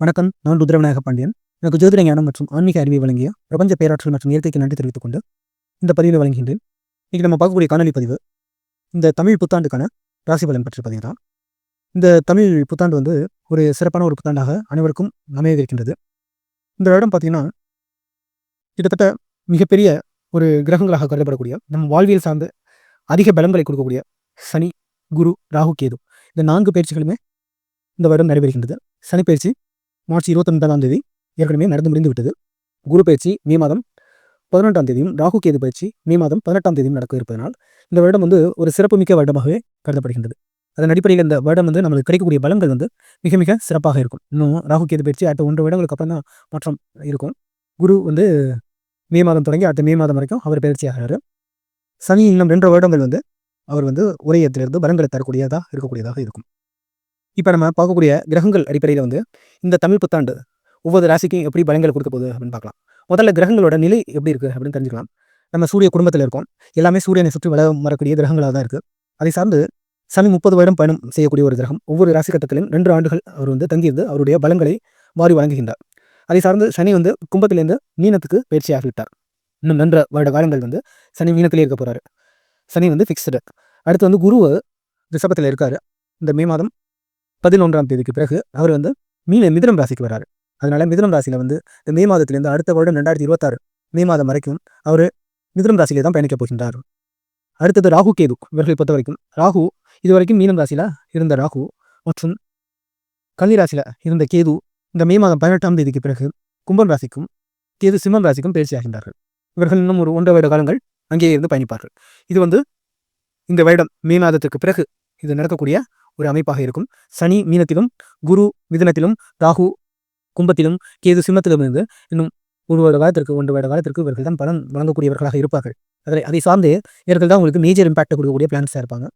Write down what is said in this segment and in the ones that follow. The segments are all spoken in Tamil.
வணக்கம் நான் ருத்ரவிநாயக பாண்டியன். எனக்கு ஜோதிட ஞானம் மற்றும் ஆன்மீக அறிவை வழங்கிய பிரபஞ்ச பேராற்றல் மற்றும் இயற்கைக்கு நன்றி தெரிவித்துக் கொண்டு இந்த பதிவில் வழங்குகின்றேன். இன்றைக்கி நம்ம பார்க்கக்கூடிய காணொலி பதிவு இந்த தமிழ் புத்தாண்டுக்கான ராசி பலன் பற்றிய பதிவு தான். இந்த தமிழ் புத்தாண்டு வந்து ஒரு சிறப்பான ஒரு புத்தாண்டாக அனைவருக்கும் அமையவிருக்கின்றது. இந்த இடம் பார்த்தீங்கன்னா கிட்டத்தட்ட மிகப்பெரிய ஒரு கிரகங்களாக கருதப்படக்கூடிய நம்ம வாழ்வியல் சார்ந்து அதிக பலங்களை கொடுக்கக்கூடிய சனி குரு ராகு கேது. இந்த நான்கு பயிற்சிகளுமே இந்த வருடம் நடைபெறுகின்றது சனி பயிற்சி மார்ச் இருபத்தொன்பதாம் தேதி ஏற்கனவே நடந்து முடிந்து விட்டது. குரு பயிற்சி மே மாதம் பதினெட்டாம் தேதியும் ராகு கேது பயிற்சி மே மாதம் பதினெட்டாம் தேதியும் நடக்க இருப்பதனால் இந்த வருடம் வந்து ஒரு சிறப்புமிக்க வருடமாகவே கருதப்படுகின்றது. அதன் அடிப்படையில் இந்த வருடம் வந்து நம்மளுக்கு கிடைக்கக்கூடிய பலங்கள் வந்து மிக மிக சிறப்பாக இருக்கும். இன்னும் ராகு கேது பயிற்சி அடுத்த ஒன்று வருடங்களுக்கு அப்புறம் தான் மாற்றம் இருக்கும். குரு வந்து மே மாதம் தொடங்கி அடுத்த மே மாதம் வரைக்கும் அவர் பயிற்சி ஆகிறாரு. சனி இன்னும் ரெண்டு வருடங்கள் வந்து அவர் வந்து உரையத்திலிருந்து பலங்களை தரக்கூடியதாக இருக்கக்கூடியதாக இருக்கும். இப்போ நம்ம பார்க்கக்கூடிய கிரகங்கள் அடிப்படையில் வந்து இந்த தமிழ் புத்தாண்டு ஒவ்வொரு ராசிக்கும் எப்படி பலன்கள் கொடுக்க போகுது அப்படின்னு பார்க்கலாம். முதல்ல கிரகங்களோட நிலை எப்படி இருக்குது அப்படின்னு தெரிஞ்சுக்கலாம். நம்ம சூரிய குடும்பத்தில் இருக்கோம். எல்லாமே சூரியனை சுற்றி வள வரக்கூடிய கிரகங்களாக தான் இருக்குது அதை சார்ந்து சனி முப்பது வருடம் பயணம் செய்யக்கூடிய ஒரு கிரகம் ஒவ்வொரு ராசி கட்டத்திலும் ரெண்டு ஆண்டுகள் அவர் வந்து தங்கியிருந்து அவருடைய பலங்களை மாறி வழங்குகின்றார். அதை சார்ந்து சனி வந்து கும்பத்திலேருந்து மீனத்துக்கு பயிற்சியாகிவிட்டார். இன்னும் நன்ற வருட காலங்கள் வந்து சனி மீனத்திலே இருக்க போகிறாரு சனி வந்து ஃபிக்ஸ்டு அடுத்து வந்து குரு ரிஷபத்தில் இருக்கார். இந்த மே மாதம் பதினொன்றாம் தேதிக்கு பிறகு அவர் வந்து மீன மிதுனம் ராசிக்கு வராரு. அதனால மிதுனம் ராசியில் வந்து இந்த மே மாதத்திலேருந்து அடுத்த வருடம் ரெண்டாயிரத்தி இருபத்தாறு மே மாதம் வரைக்கும் அவர் மிதுனம் ராசியிலே தான் பயணிக்கப் போகின்றார். அடுத்தது ராகு கேது. இவர்களை பொறுத்த வரைக்கும் ராகு இது வரைக்கும் மீனம் ராசியில் இருந்த ராகு மற்றும் கன்னி ராசியில் இருந்த கேது இந்த மே மாதம் பதினெட்டாம் தேதிக்கு பிறகு கும்பம் ராசிக்கும் கேது சிம்மம் ராசிக்கும் பயிற்சியாகின்றார்கள் இவர்கள் இன்னும் ஒரு ஒன்றரை வருட காலங்கள் அங்கேயே இருந்து பயணிப்பார்கள். இது வந்து இந்த வருடம் மே மாதத்துக்கு பிறகு இது நடக்கக்கூடிய ஒரு அமைப்பாக இருக்கும். சனி மீனத்திலும் குரு மிதனத்திலும் ராகு கும்பத்திலும் கேது சிம்மத்திலும் இருந்து இன்னும் ஒரு வருட காலத்திற்கு ஒன்று வருட காலத்திற்கு இவர்கள் தான் பலன் வழங்கக்கூடியவர்களாக இருப்பார்கள். அதை அதை சார்ந்து இவர்கள் தான் உங்களுக்கு மேஜர் இம்பாக்ட் கொடுக்கக்கூடிய பிளான்ஸாக இருப்பாங்க.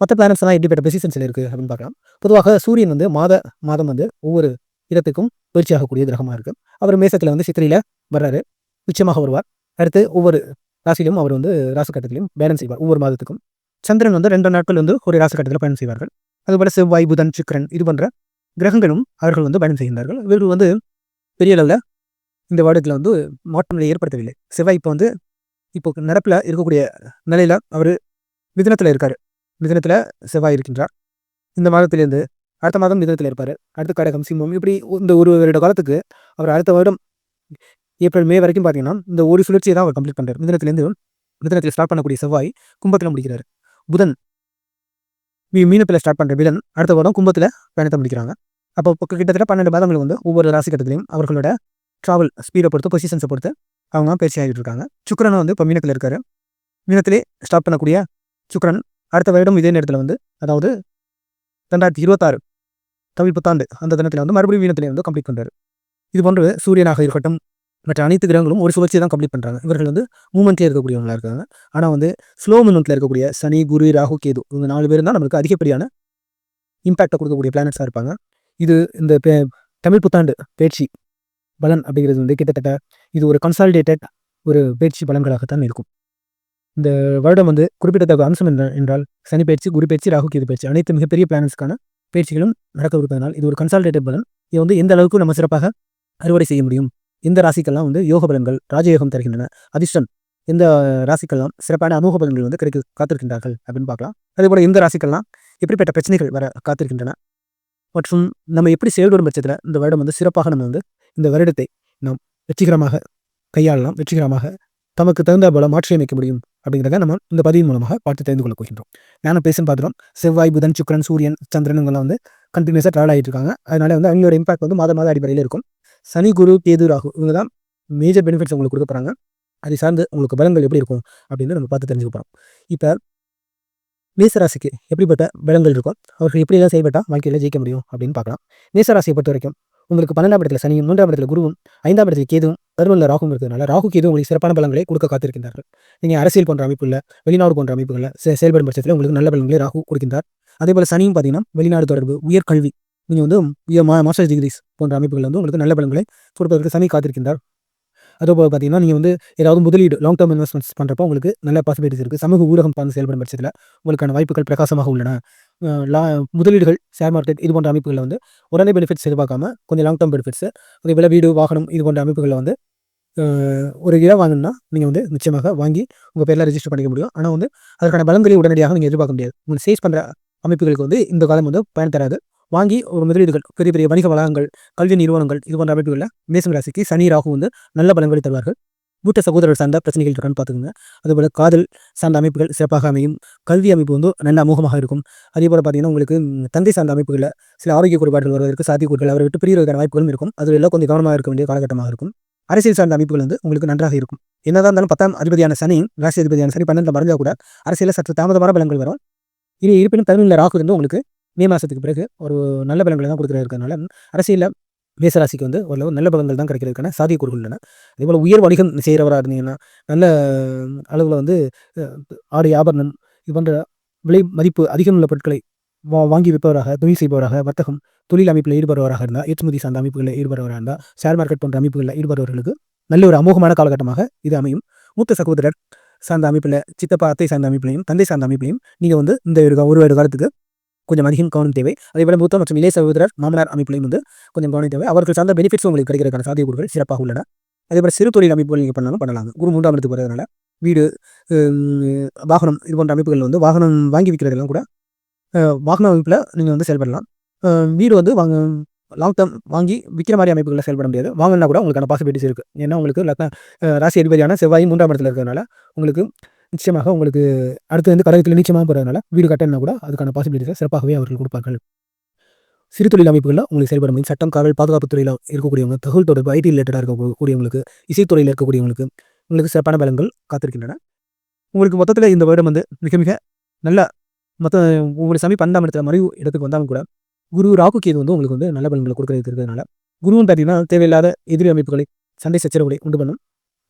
மற்ற பிளானட்ஸ் எல்லாம் எப்படிப்பட்ட பொசிஷன்ஸில் இருக்குது அப்படின்னு பார்க்கலாம். பொதுவாக சூரியன் வந்து மாத மாதம் வந்து ஒவ்வொரு இடத்துக்கும் பயிற்சியாகக்கூடிய கிரகமாக இருக்குது அவர் மேசத்தில் வந்து சித்திரையில் வர்றாரு. நிச்சயமாக வருவார். அடுத்து ஒவ்வொரு ராசியிலும் அவர் வந்து ராசி கட்டத்திலையும் பேலன்ஸ் செய்வார். ஒவ்வொரு மாதத்துக்கும். சந்திரன் வந்து ரெண்டு நாட்கள் வந்து ஒரு ராசி கட்டத்தில் பயணம் செய்வார்கள். அதுபோல் செவ்வாய் புதன் சுக்கிரன் இது போன்ற கிரகங்களும் அவர்கள் வந்து பயணம் செய்கின்றார்கள். இவர்கள் வந்து பெரிய அளவில் இந்த வருடத்தில் வந்து மாற்றங்களை ஏற்படுத்தவில்லை. செவ்வாய் இப்போ வந்து இப்போ நடப்பில் இருக்கக்கூடிய நிலையில் அவர் மிதனத்தில் இருக்கார். மிதனத்தில் செவ்வாய் இருக்கின்றார். இந்த மாதத்திலேருந்து அடுத்த மாதம் மிதனத்தில் இருப்பார். அடுத்த கடகம் சிம்மம் இப்படி இந்த ஒரு வருட காலத்துக்கு அவர் அடுத்த வருடம் ஏப்ரல் மே வரைக்கும் பார்த்தீங்கன்னா இந்த ஒரு சுழற்சியை தான் அவர் கம்ப்ளீட் பண்ணுறார் மிதனத்திலேருந்து மிதனத்தில் ஸ்டார்ட் பண்ணக்கூடிய செவ்வாய் கும்பத்தில் முடிக்கிறார். புதன் மீ மீனப்பில் ஸ்டார்ட் பண்ணுற புதன் அடுத்த வாரம் கும்பத்தில் பயணத்தை முடிக்கிறாங்க. அப்போ கிட்டத்தட்ட பன்னெண்டு மாதங்கள் வந்து ஒவ்வொரு ராசி கட்டத்திலையும் அவர்களோட ட்ராவல் ஸ்பீடை பொறுத்து பொசிஷன்ஸை பொறுத்து அவங்க பயிற்சி ஆகிட்டு இருக்காங்க. வந்து இப்போ மீனத்தில் இருக்காரு. மீனத்திலே ஸ்டார்ட் பண்ணக்கூடிய சுக்கரன் அடுத்த வருடம் இதே நேரத்தில் வந்து அதாவது ரெண்டாயிரத்தி இருபத்தாறு தமிழ் புத்தாண்டு அந்த தினத்தில் வந்து மறுபடியும் மீனத்திலே வந்து கம்ப்ளீட் பண்ணுறாரு இது போன்று சூரியனாக இருக்கட்டும் மற்ற அனைத்து கிரகங்களும் ஒரு சுழற்சியை தான் கம்ப்ளீட் பண்ணுறாங்க இவர்கள் வந்து மூமெண்ட்லேயே இருக்கக்கூடியவங்களா இருக்காங்க. ஆனால் வந்து ஸ்லோ மூமெண்ட்டில் இருக்கக்கூடிய சனி குரு ராகு கேது இவங்க நாலு பேர் தான் நம்மளுக்கு அதிகப்படியான இம்பாக்டை கொடுக்கக்கூடிய பிளானட்ஸாக இருப்பாங்க. இது இந்த தமிழ் புத்தாண்டு பேச்சு பலன் அப்படிங்கிறது வந்து கிட்டத்தட்ட இது ஒரு கன்சாலிடேட்டட் ஒரு பேச்சு பலன்களாகத்தான் இருக்கும். இந்த வருடம் வந்து குறிப்பிடத்தக்க அம்சம் என்ன என்றால் சனி பயிற்சி குரு பயிற்சி ராகு கேது பயிற்சி அனைத்து மிகப்பெரிய பிளானட்ஸ்க்கான பயிற்சிகளும் நடக்க இருப்பதனால் இது ஒரு கன்சால்டேட்டட் பலன். இதை வந்து எந்த அளவுக்கு நம்ம சிறப்பாக அறுவடை செய்ய முடியும்? இந்த ராசிக்கெல்லாம் வந்து யோக பலன்கள் ராஜயோகம் தருகின்றன. அதிர்ஷ்டம் இந்த ராசிக்கெல்லாம் சிறப்பான அமோக பலன்கள் வந்து கிடைக்க காத்திருக்கின்றார்கள் அப்படின்னு பார்க்கலாம். அதே போல் இந்த ராசிக்கெல்லாம் எப்படிப்பட்ட பிரச்சனைகள் வர காத்திருக்கின்றன மற்றும் நம்ம எப்படி செயல்படும் பட்சத்தில் இந்த வருடம் வந்து சிறப்பாக நம்ம வந்து இந்த வருடத்தை நாம் வெற்றிகரமாக கையாளலாம் வெற்றிகரமாக தமக்கு தகுந்த போல மாற்றியமைக்க முடியும் அப்படிங்கிறத நம்ம இந்த பதிவின் மூலமாக பார்த்து தெரிந்து கொள்ள போகின்றோம். நானும் பேசுன்னு பார்த்துறோம் செவ்வாய் புதன் சுக்கரன் சூரியன் சந்திரன் இவங்கெல்லாம் வந்து கண்டினியூஸாக ட்ராவல் ஆகிட்டு இருக்காங்க. அதனால வந்து அவங்களோட இம்பாக்ட் வந்து மாத மாத அடிப்படையில் இருக்கும். சனி குரு கேது ராகு இவங்க தான் மேஜர் பெனிஃபிட்ஸ் உங்களுக்கு கொடுக்க போகிறாங்க அதை சார்ந்து உங்களுக்கு பலங்கள் எப்படி இருக்கும் அப்படின்னு நம்ம பார்த்து தெரிஞ்சுக்க போகிறோம் இப்போ மேசராசிக்கு எப்படிப்பட்ட பலங்கள் இருக்கும்? அவர்கள் எப்படியெல்லாம் செயல்பட்டால் வாழ்க்கையில் ஜெயிக்க முடியும் அப்படின்னு பார்க்கலாம். மேசராசியை பொறுத்த வரைக்கும் உங்களுக்கு பன்னெண்டாம் இடத்துல சனியும் மூன்றாம் இடத்துல குருவும் ஐந்தாம் இடத்துல கேதுவும் கருவல்ல ராகும் இருக்கிறதுனால ராகு கேது உங்களுக்கு சிறப்பான பலன்களை கொடுக்க காத்திருக்கின்றார்கள். நீங்கள் அரசியல் போன்ற அமைப்புகளில் வெளிநாடு போன்ற அமைப்புகளில் செயல்படும் பட்சத்தில் உங்களுக்கு நல்ல பலன்களை ராகு கொடுக்கின்றார். அதே போல் சனியும் பார்த்தீங்கன்னா வெளிநாடு தொடர்பு உயர்கல்வி நீங்கள் வந்து மா மாஸ்டர்ஸ் டிகிரிஸ் போன்ற அமைப்புகள் வந்து உங்களுக்கு நல்ல பலன்களை கொடுப்பதற்கு சனி காத்திருக்கின்றார். அதே போல் பார்த்தீங்கன்னா நீங்கள் வந்து ஏதாவது முதலீடு லாங் டேர்ம் இன்வெஸ்ட்மெண்ட்ஸ் பண்ணுறப்போ உங்களுக்கு நல்ல பாசிபிலிட்டிஸ் இருக்குது சமூக ஊடகம் பார்த்து செயல்படும் பட்சத்தில் உங்களுக்கான வாய்ப்புகள் பிரகாசமாக உள்ளன. லா முதலீடுகள் ஷேர் மார்க்கெட் இது போன்ற அமைப்புகளில் வந்து உடனே பெனிஃபிட்ஸ் எதிர்பார்க்காம கொஞ்சம் லாங் டேர்ம் பெனிஃபிட்ஸ் அதே போல் வீடு வாகனம் இது போன்ற அமைப்புகளில் வந்து ஒரு இடம் வாங்கணும்னா நீங்கள் வந்து நிச்சயமாக வாங்கி உங்கள் பேரில் ரெஜிஸ்டர் பண்ணிக்க முடியும். ஆனால் வந்து அதற்கான பலன்களை உடனடியாக நீங்கள் எதிர்பார்க்க முடியாது. உங்கள் சேஸ் பண்ணுற அமைப்புகளுக்கு வந்து இந்த காலம் வந்து பயன் தராது. வாங்கி ஒரு முதலீடுகள் பெரிய பெரிய வணிக வளாகங்கள் கல்வி நிறுவனங்கள் இது போன்ற அமைப்புகளில் மேசம் ராசிக்கு சனி ராகு வந்து நல்ல பலன்களை தருவார்கள். மூத்த சகோதரர் சார்ந்த பிரச்சனைகள் இருக்கான்னு பார்த்துக்கோங்க. அதுபோல் காதல் சார்ந்த அமைப்புகள் சிறப்பாக அமையும். கல்வி அமைப்பு வந்து நல்ல அமோகமாக இருக்கும். அதே போல் பார்த்தீங்கன்னா உங்களுக்கு தந்தை சார்ந்த அமைப்புகளில் சில ஆரோக்கிய குறைபாடுகள் வருவதற்கு சாத்தியக்கூறுகள் அவரை விட்டு பிரிவதற்கான வாய்ப்புகளும் இருக்கும். அதில் எல்லாம் கொஞ்சம் கவனமாக இருக்க வேண்டிய காலகட்டமாக இருக்கும். அரசியல் சார்ந்த அமைப்புகள் வந்து உங்களுக்கு நன்றாக இருக்கும். என்னதான் இருந்தாலும் பத்தாம் அதிபதியான சனி ராசி அதிபதியான சனி பன்னெண்டு மறைஞ்சால் கூட அரசியலில் சற்று தாமதமான பலங்கள் வரும். இது இருப்பினும் தமிழில் ராகு இருந்து உங்களுக்கு மே மாதத்துக்கு பிறகு ஒரு நல்ல பலன்களை தான் கொடுக்குறது இருக்கிறதுனால அரசியலில் மேசராசிக்கு வந்து ஓரளவு நல்ல பலன்கள் தான் கிடைக்கிறதுக்கான சாத்தியக்கூறுகள் உள்ளன. அதேபோல் உயர் வணிகம் செய்கிறவராக இருந்தீங்கன்னா நல்ல அளவில் வந்து அஹ், ஆடை ஆபரணம் இது போன்ற விலை மதிப்பு அதிகம் உள்ள பொருட்களை வா வாங்கி விற்பவராக தொழில் செய்பவராக வர்த்தகம் தொழில் அமைப்பில் ஈடுபடுவராக இருந்தால் ஏற்றுமதி சார்ந்த அமைப்புகளில் ஈடுபடுவராக இருந்தால் ஷேர் மார்க்கெட் போன்ற அமைப்புகளில் ஈடுபடுவர்களுக்கு நல்ல ஒரு அமோகமான காலகட்டமாக இது அமையும். மூத்த சகோதரர் சார்ந்த அமைப்பில் சித்தப்பா அத்தை சார்ந்த அமைப்பிலையும் தந்தை சார்ந்த அமைப்பிலையும் நீங்கள் வந்து இந்த ஒரு ஒரு வருட காலத்துக்கு கொஞ்சம் அதிகம் கவனம் தேவை. அதேபோல மூத்த மற்றும் இளைய சகோதரர் மாமனார் அமைப்புலையும் வந்து கொஞ்சம் கவனம் தேவை. அவர்கள் சார்ந்த பெனிஃபிட்ஸ் உங்களுக்கு கிடைக்கிறதுக்கான சாத்தியக்கூறுகள் சிறப்பாக உள்ளன. அதேபோல் சிறு தொழில் அமைப்புகள் நீங்கள் பண்ணாலும் பண்ணலாம். குரு மூன்றாம் இடத்துக்கு போகிறதுனால வீடு வாகனம் இது போன்ற அமைப்புகள் வந்து வாகனம் வாங்கி விற்கிறதெல்லாம் கூட வாகன அமைப்பில் நீங்கள் வந்து செயல்படலாம். வீடு வந்து வாங்க லாங் டேர்ம் வாங்கி விற்கிற மாதிரி அமைப்புகளில் செயல்பட முடியாது. வாங்கினா கூட உங்களுக்கான பாசிபிலிட்டிஸ் இருக்குது ஏன்னா உங்களுக்கு ராசி அதிபதியான செவ்வாய் மூன்றாம் இடத்துல இருக்கிறதுனால உங்களுக்கு நிச்சயமாக உங்களுக்கு அடுத்து வந்து கடகத்தில் நிச்சயமாக போகிறதுனால வீடு கட்டணும்னா கூட அதுக்கான பாசிபிலிட்டிஸை சிறப்பாகவே அவர்கள் கொடுப்பார்கள். சிறு தொழில் அமைப்புகளில் உங்களுக்கு செயல்பட முடியும் சட்டம் காவல் பாதுகாப்பு துறையில் இருக்கக்கூடியவங்க தகவல் தொடர்பு ஐடி ரிலேட்டடாக இருக்கக்கூடியவங்களுக்கு இசைத்துறையில் இருக்கக்கூடியவங்களுக்கு உங்களுக்கு சிறப்பான பலன்கள் காத்திருக்கின்றன. உங்களுக்கு மொத்தத்தில் இந்த வருடம் வந்து மிக மிக நல்ல மொத்த உங்களுக்கு சமீப பன்னெண்டாம் இடத்துல மறைவு இடத்துக்கு வந்தாலும் கூட குரு ராகு கேது வந்து உங்களுக்கு வந்து நல்ல பலன்களை கொடுக்கறது இருக்கிறதுனால குருவும் பார்த்தீங்கன்னா தேவையில்லாத எதிரி அமைப்புகளை சண்டை சச்சரவுகளை உண்டு பண்ணும்.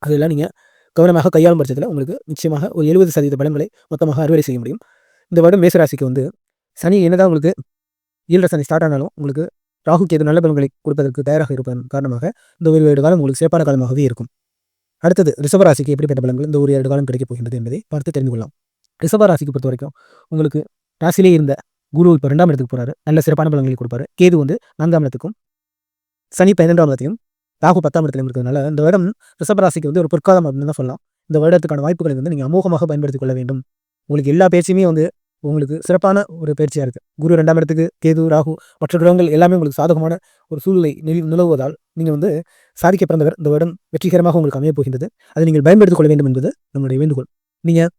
அதெல்லாம் நீங்கள் கவனமாக கையாளும் பட்சத்தில் உங்களுக்கு நிச்சயமாக ஒரு எழுபது சதவீத பலன்களை மொத்தமாக அறுவடை செய்ய முடியும். இந்த வருடம் மேசராசிக்கு வந்து சனி என்னதான் உங்களுக்கு ஈழ சனி ஸ்டார்ட் ஆனாலும் உங்களுக்கு ராகுக்கு கேது நல்ல பலன்களை கொடுப்பதற்கு தயாராக இருப்பதன் காரணமாக இந்த ஒரு ஏழு காலம் உங்களுக்கு சிறப்பான காலமாகவே இருக்கும். அடுத்தது ரிஷபராசிக்கு எப்படிப்பட்ட பலன்கள் இந்த ஒரு ஏழு காலம் கிடைக்கப் போகின்றது என்பதை பார்த்து தெரிந்து கொள்ளலாம். ரிஷபராசிக்கு பொறுத்த வரைக்கும் உங்களுக்கு ராசிலே இருந்த குரு இப்போ ரெண்டாம் இடத்துக்கு போகிறாரு நல்ல சிறப்பான பலன்களை கொடுப்பாரு. கேது வந்து நான்காம் இடத்துக்கும் சனி பதினெண்டாம் இடத்தையும் ராகு பத்தாம் இடத்துல இருக்கிறதுனால இந்த வருடம் ரிஷபராசிக்கு வந்து ஒரு பொற்காலம் அப்படின்னு தான் சொல்லலாம். இந்த வருடத்துக்கான வாய்ப்புகளை வந்து நீங்கள் அமோகமாக பயன்படுத்திக் கொள்ள வேண்டும். உங்களுக்கு எல்லா பேச்சுமே வந்து உங்களுக்கு சிறப்பான ஒரு பயிற்சியாக இருக்குது குரு ரெண்டாம் இடத்துக்கு கேது ராகு மற்ற கிரகங்கள் எல்லாமே உங்களுக்கு சாதகமான ஒரு சூழ்நிலை நில நிலவுவதால் நீங்கள் வந்து சாதிக்க பிறந்தவர். இந்த வருடம் வெற்றிகரமாக உங்களுக்கு அமையப் போகின்றது. அதை நீங்கள் பயன்படுத்திக் கொள்ள வேண்டும் என்பது நம்மளுடைய வேண்டுகோள். நீங்கள்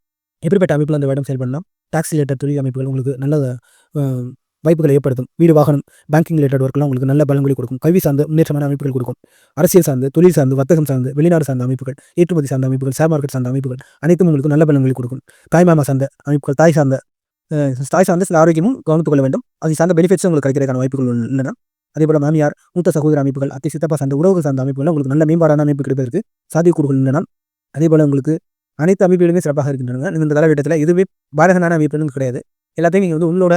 எப்படிப்பட்ட அமைப்பில் அந்த வருடம் செயல்படலாம்? டாக்ஸ் ரிலேட்டட் தொழில் அமைப்புகள் உங்களுக்கு நல்ல வாய்ப்புகளை ஏற்படுத்தும். வீடு வாகனம் பேங்கிங் ரிலேட்டட் ஒர்க்லாம் உங்களுக்கு நல்ல பலன்களை கொடுக்கும். கல்வி சார்ந்த முன்னேற்றமான அமைப்புகள் கொடுக்கும். அரசியல் சார்ந்து தொழில் சார்ந்து வர்த்தகம் சார்ந்து வெளிநாடு சார்ந்த அமைப்புகள் ஏற்றுமதி சார்ந்த அமைப்புகள் ஷேர் மார்க்கெட் சார்ந்த அமைப்புகள் அனைத்தும் உங்களுக்கு நல்ல பலன்களை கொடுக்கும். தாய்மாமா சார்ந்த அமைப்புகள் தாய் சார்ந்த தாய் சார்ந்த சில ஆரோக்கியமும் கவனித்துக் கொள்ள வேண்டும். அது சார்ந்த பெனிஃபிட்ஸும் உங்களுக்கு கிடைக்கிறதுக்கான வாய்ப்புகள் உள்ளன. அதே போல மாமியார் மூத்த சகோதர அமைப்புகள் அத்தை சித்தப்பா சார்ந்த உறவுகள் சார்ந்த அமைப்புகள் உங்களுக்கு நல்ல மேம்பாடான அமைப்பு கிடைப்பதற்கு சாத்தியக்கூறுகள் உள்ளன. அதே போல உங்களுக்கு அனைத்து அமைப்புகளுமே சிறப்பாக இருக்கின்றன. இந்த காலகட்டத்தில் எதுவுமே பாரகனான அமைப்புன்னு கிடையாது. எல்லாத்தையும் நீங்கள் வந்து உங்களோட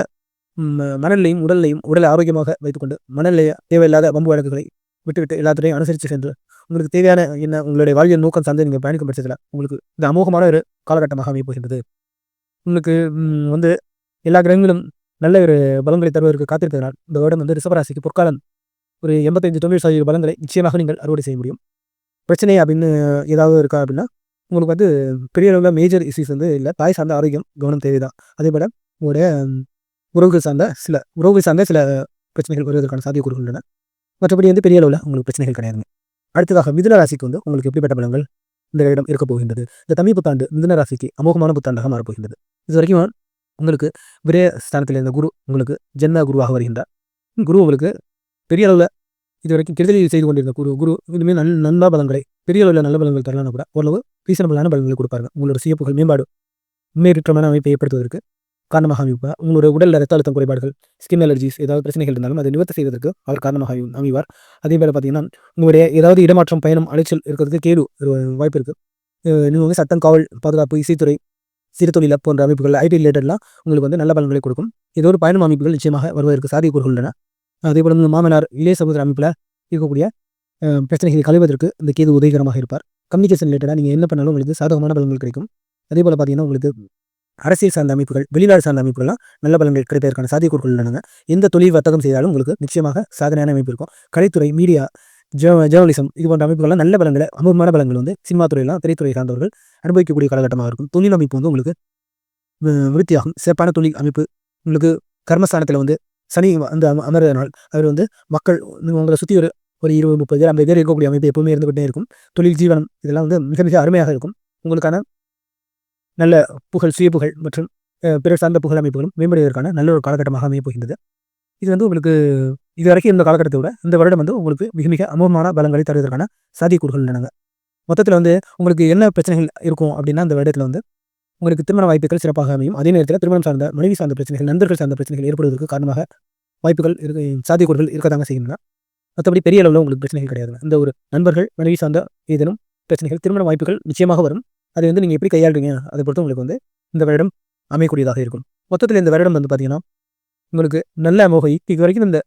மனநிலையும் உடலையும் உடலை ஆரோக்கியமாக வைத்துக்கொண்டு மனநிலைய தேவையில்லாத வம்பு வழக்குகளை விட்டுவிட்டு எல்லாத்தையும் அனுசரித்து சென்று உங்களுக்கு தேவையான என்ன உங்களுடைய வாழ்வியல் நோக்கம் சார்ந்து நீங்கள் பயணிக்கும் பட்சத்தில் உங்களுக்கு இது அமோகமான ஒரு காலகட்டமாக அமைய போகின்றது. உங்களுக்கு வந்து எல்லா கிரகங்களும் நல்ல ஒரு பலங்களை தருவதற்கு காத்திருப்பதனால் இந்த வருடம் வந்து ரிசவராசிக்கு பொற்காலம் ஒரு எண்பத்தைந்து தொண்ணூறு சதவீத பலங்களை நிச்சயமாக நீங்கள் அறுவடை செய்ய முடியும். பிரச்சனை அப்படின்னு ஏதாவது இருக்கா அப்படின்னா உங்களுக்கு வந்து பெரிய அளவில் மேஜர் இஷ்யூஸ் வந்து இல்லை தாய் சார்ந்த ஆரோக்கியம் கவனம் தேவைதான். அதே போல் உங்களுடைய உறவுகள் சார்ந்த சில உறவுகள் சார்ந்த சில பிரச்சனைகள் வருவதற்கான சாத்தியக்கூறுகள் உள்ளன. மற்றபடி வந்து பெரிய அளவில் உங்களுக்கு பிரச்சனைகள் கிடையாதுங்க அடுத்ததாக மிதுன ராசிக்கு வந்து உங்களுக்கு எப்படிப்பட்ட பலன்கள் இந்த இடம் இருக்க போகின்றது? இந்த தமிழ் புத்தாண்டு மிதுன ராசிக்கு அமோகமான புத்தாண்டாக மாறப்போகின்றது. இது வரைக்கும் உங்களுக்கு விரய ஸ்தானத்தில் இருந்த குரு உங்களுக்கு ஜென்ம குருவாக வருகின்றார். குரு உங்களுக்கு பெரிய அளவில் இது வரைக்கும் செய்து கொண்டிருந்த குரு குரு இனிமேல் நல் நல்ல பலன்களை பெரிய அளவில் நல்ல பலன்கள் தரலாம் கூட ஓரளவு ரீசனபிளான பலன்களை கொடுப்பாங்க உங்களோட சுயப்புகள் மேம்பாடு முன்னேற்றமான அமைப்பை ஏற்படுத்துவதற்கு காரணமாக அமைப்பார் உங்களுடைய உடல் ரத்த அழுத்தம் குறைபாடுகள் ஸ்கின் அலர்ஜிஸ் ஏதாவது பிரச்சனைகள் இருந்தாலும் அதை நிவர்த்தி செய்வதற்கு அவர் காரணமாக அமைவார். அதே போல் பார்த்தீங்கன்னா உங்களுடைய ஏதாவது இடமாற்றம் பயணம் அலைச்சல் இருக்கிறதுக்கு கேடு வாய்ப்பு இருக்குது நீங்கள் வந்து சட்டம் காவல் பாதுகாப்பு இசைத்துறை சிறு தொழில் போன்ற அமைப்புகள் ஐடி ரிலேட்டட்லாம் உங்களுக்கு வந்து நல்ல பலன்களை கொடுக்கும். ஏதோ ஒரு பயணம் அமைப்புகள் நிச்சயமாக வருவதற்கு சாத்தியக்கூறுகள் உள்ளன. அதே போல் வந்து மாமனார் இளைய சகோதர அமைப்பில் இருக்கக்கூடிய பிரச்சனைகளை களைவதற்கு இந்த கேது உதவிகரமாக இருப்பார். கம்யூனிகேஷன் ரிலேட்டடாக நீங்கள் என்ன பண்ணாலும் உங்களுக்கு சாதகமான பலன்கள் கிடைக்கும். அதே போல் பார்த்தீங்கன்னா உங்களுக்கு அரசியல் சார்ந்த அமைப்புகள் வெளிநாடு சார்ந்த அமைப்புகள்லாம் நல்ல பலன்கள் கிடைப்பதற்கான சாத்தியக்கூறுகள் உள்ளன. எந்த தொழில் வர்த்தகம் செய்தாலும் உங்களுக்கு நிச்சயமாக சாதனையான அமைப்பு இருக்கும். கலைத்துறை மீடியா ஜே ஜேர்னலிசம் இது போன்ற அமைப்புகள்லாம் நல்ல பலங்களை அமூகமான பலங்கள் வந்து சினிமா துறையெல்லாம் திரைத்துறை சார்ந்தவர்கள் அனுபவிக்கக்கூடிய காலகட்டமாக இருக்கும். தொழில் அமைப்பு வந்து உங்களுக்கு விருத்தியாகும். சிறப்பான தொழில் அமைப்பு உங்களுக்கு கர்மஸ்தானத்தில் வந்து சனி வந்து அமர்றதுனால் நாள். அவர் வந்து மக்கள் உங்களை சுற்றி ஒரு ஒரு இருபது முப்பது பேர் ஐம்பது பேர் இருக்கக்கூடிய அமைப்பு எப்பவுமே இருந்துகிட்டே இருக்கும். தொழில் ஜீவனம் இதெல்லாம் வந்து மிக மிக அருமையாக இருக்கும். உங்களுக்கான நல்ல புகழ் சுய புகழ் மற்றும் பிற சார்ந்த புகழ் அமைப்புகளும் மேம்படுவதற்கான நல்ல ஒரு காலகட்டமாக அமைய போகின்றது. இது வந்து உங்களுக்கு இது வரைக்கும் இந்த காலகட்டத்தை விட இந்த வருடம் வந்து உங்களுக்கு மிக மிக அமோகமான பலங்களை தருவதற்கான சாத்தியக்கூறுகள் உள்ளன. மொத்தத்தில் வந்து உங்களுக்கு என்ன பிரச்சனைகள் இருக்கும் அப்படின்னா இந்த வருடத்தில் வந்து உங்களுக்கு திருமண வாய்ப்புகள் சிறப்பாக அமையும். அதே நேரத்தில் திருமணம் சார்ந்த மனைவி சார்ந்த பிரச்சனைகள் நண்பர்கள் சார்ந்த பிரச்சனைகள் ஏற்படுவதற்கு காரணமாக வாய்ப்புகள் இருக்க சாத்தியக்கூறுகள் இருக்கதாங்க செய்கின்றன. மற்றபடி பெரிய அளவில் உங்களுக்கு பிரச்சனைகள் கிடையாதுங்க இந்த ஒரு நண்பர்கள் மனைவி சார்ந்த ஏதேனும் பிரச்சனைகள் திருமண வாய்ப்புகள் நிச்சயமாக வரும். அதை வந்து நீங்கள் எப்படி கையாளுறீங்க? அதை பொறுத்து உங்களுக்கு வந்து இந்த வருடம் அமையக்கூடியதாக இருக்கும். மொத்தத்தில் இந்த வருடம் வந்து பார்த்தீங்கன்னா உங்களுக்கு நல்ல அமோக இது வரைக்கும் இந்த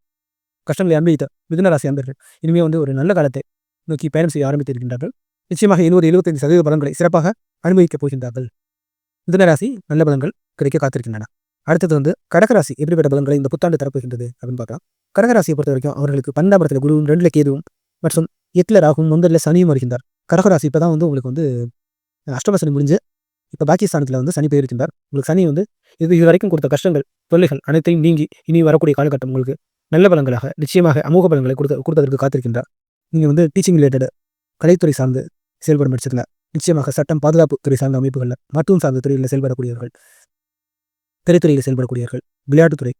கஷ்டங்களை அனுபவித்த மிதனராசி அன்பர்கள் இனிமேல் வந்து ஒரு நல்ல காலத்தை நோக்கி பயணம் செய்ய ஆரம்பித்து இருக்கின்றார்கள் நிச்சயமாக இருபது எழுபத்தைந்து சதவீத பலன்களை சிறப்பாக அனுபவிக்கப் போகின்றார்கள். மிதுனராசி நல்ல பலன்கள் கிடைக்க காத்திருக்கின்றன. அடுத்தது வந்து கடகராசி எப்படிப்பட்ட பலன்களை இந்த புத்தாண்டு தரப்போகின்றது அப்படின்னு பார்க்கலாம். கடகராசியை பொறுத்த வரைக்கும் அவர்களுக்கு பன்னெண்டாம் இடத்துல குருவும் ரெண்டுல கேதுவும் மற்றும் எட்டில் ராகும் ஒன்பதுல சனியும் வருகின்றார். கடகராசி இப்போ தான் வந்து உங்களுக்கு வந்து அஷ்டம சனி முடிஞ்சு இப்போ பாகிஸ்தானத்தில் வந்து சனி போயிருக்கின்றார் உங்களுக்கு சனி வந்து இது இது வரைக்கும் கொடுத்த கஷ்டங்கள் தொல்லைகள் அனைத்தையும் நீங்கி இனி வரக்கூடிய காலகட்டம் உங்களுக்கு நல்ல பலங்களாக நிச்சயமாக அமோக பலங்களை கொடுத்த கொடுத்ததற்கு காத்திருக்கின்றார். நீங்கள் வந்து டீச்சிங் ரிலேட்டட் கலைத்துறை சார்ந்து செயல்படும் பட்சத்தில் நிச்சயமாக சட்டம் பாதுகாப்பு துறை சார்ந்த அமைப்புகளில் மருத்துவம் சார்ந்த துறையில் செயல்படக்கூடியவர்கள் திரைத்துறையில் செயல்படக்கூடியவர்கள் விளையாட்டுத்துறை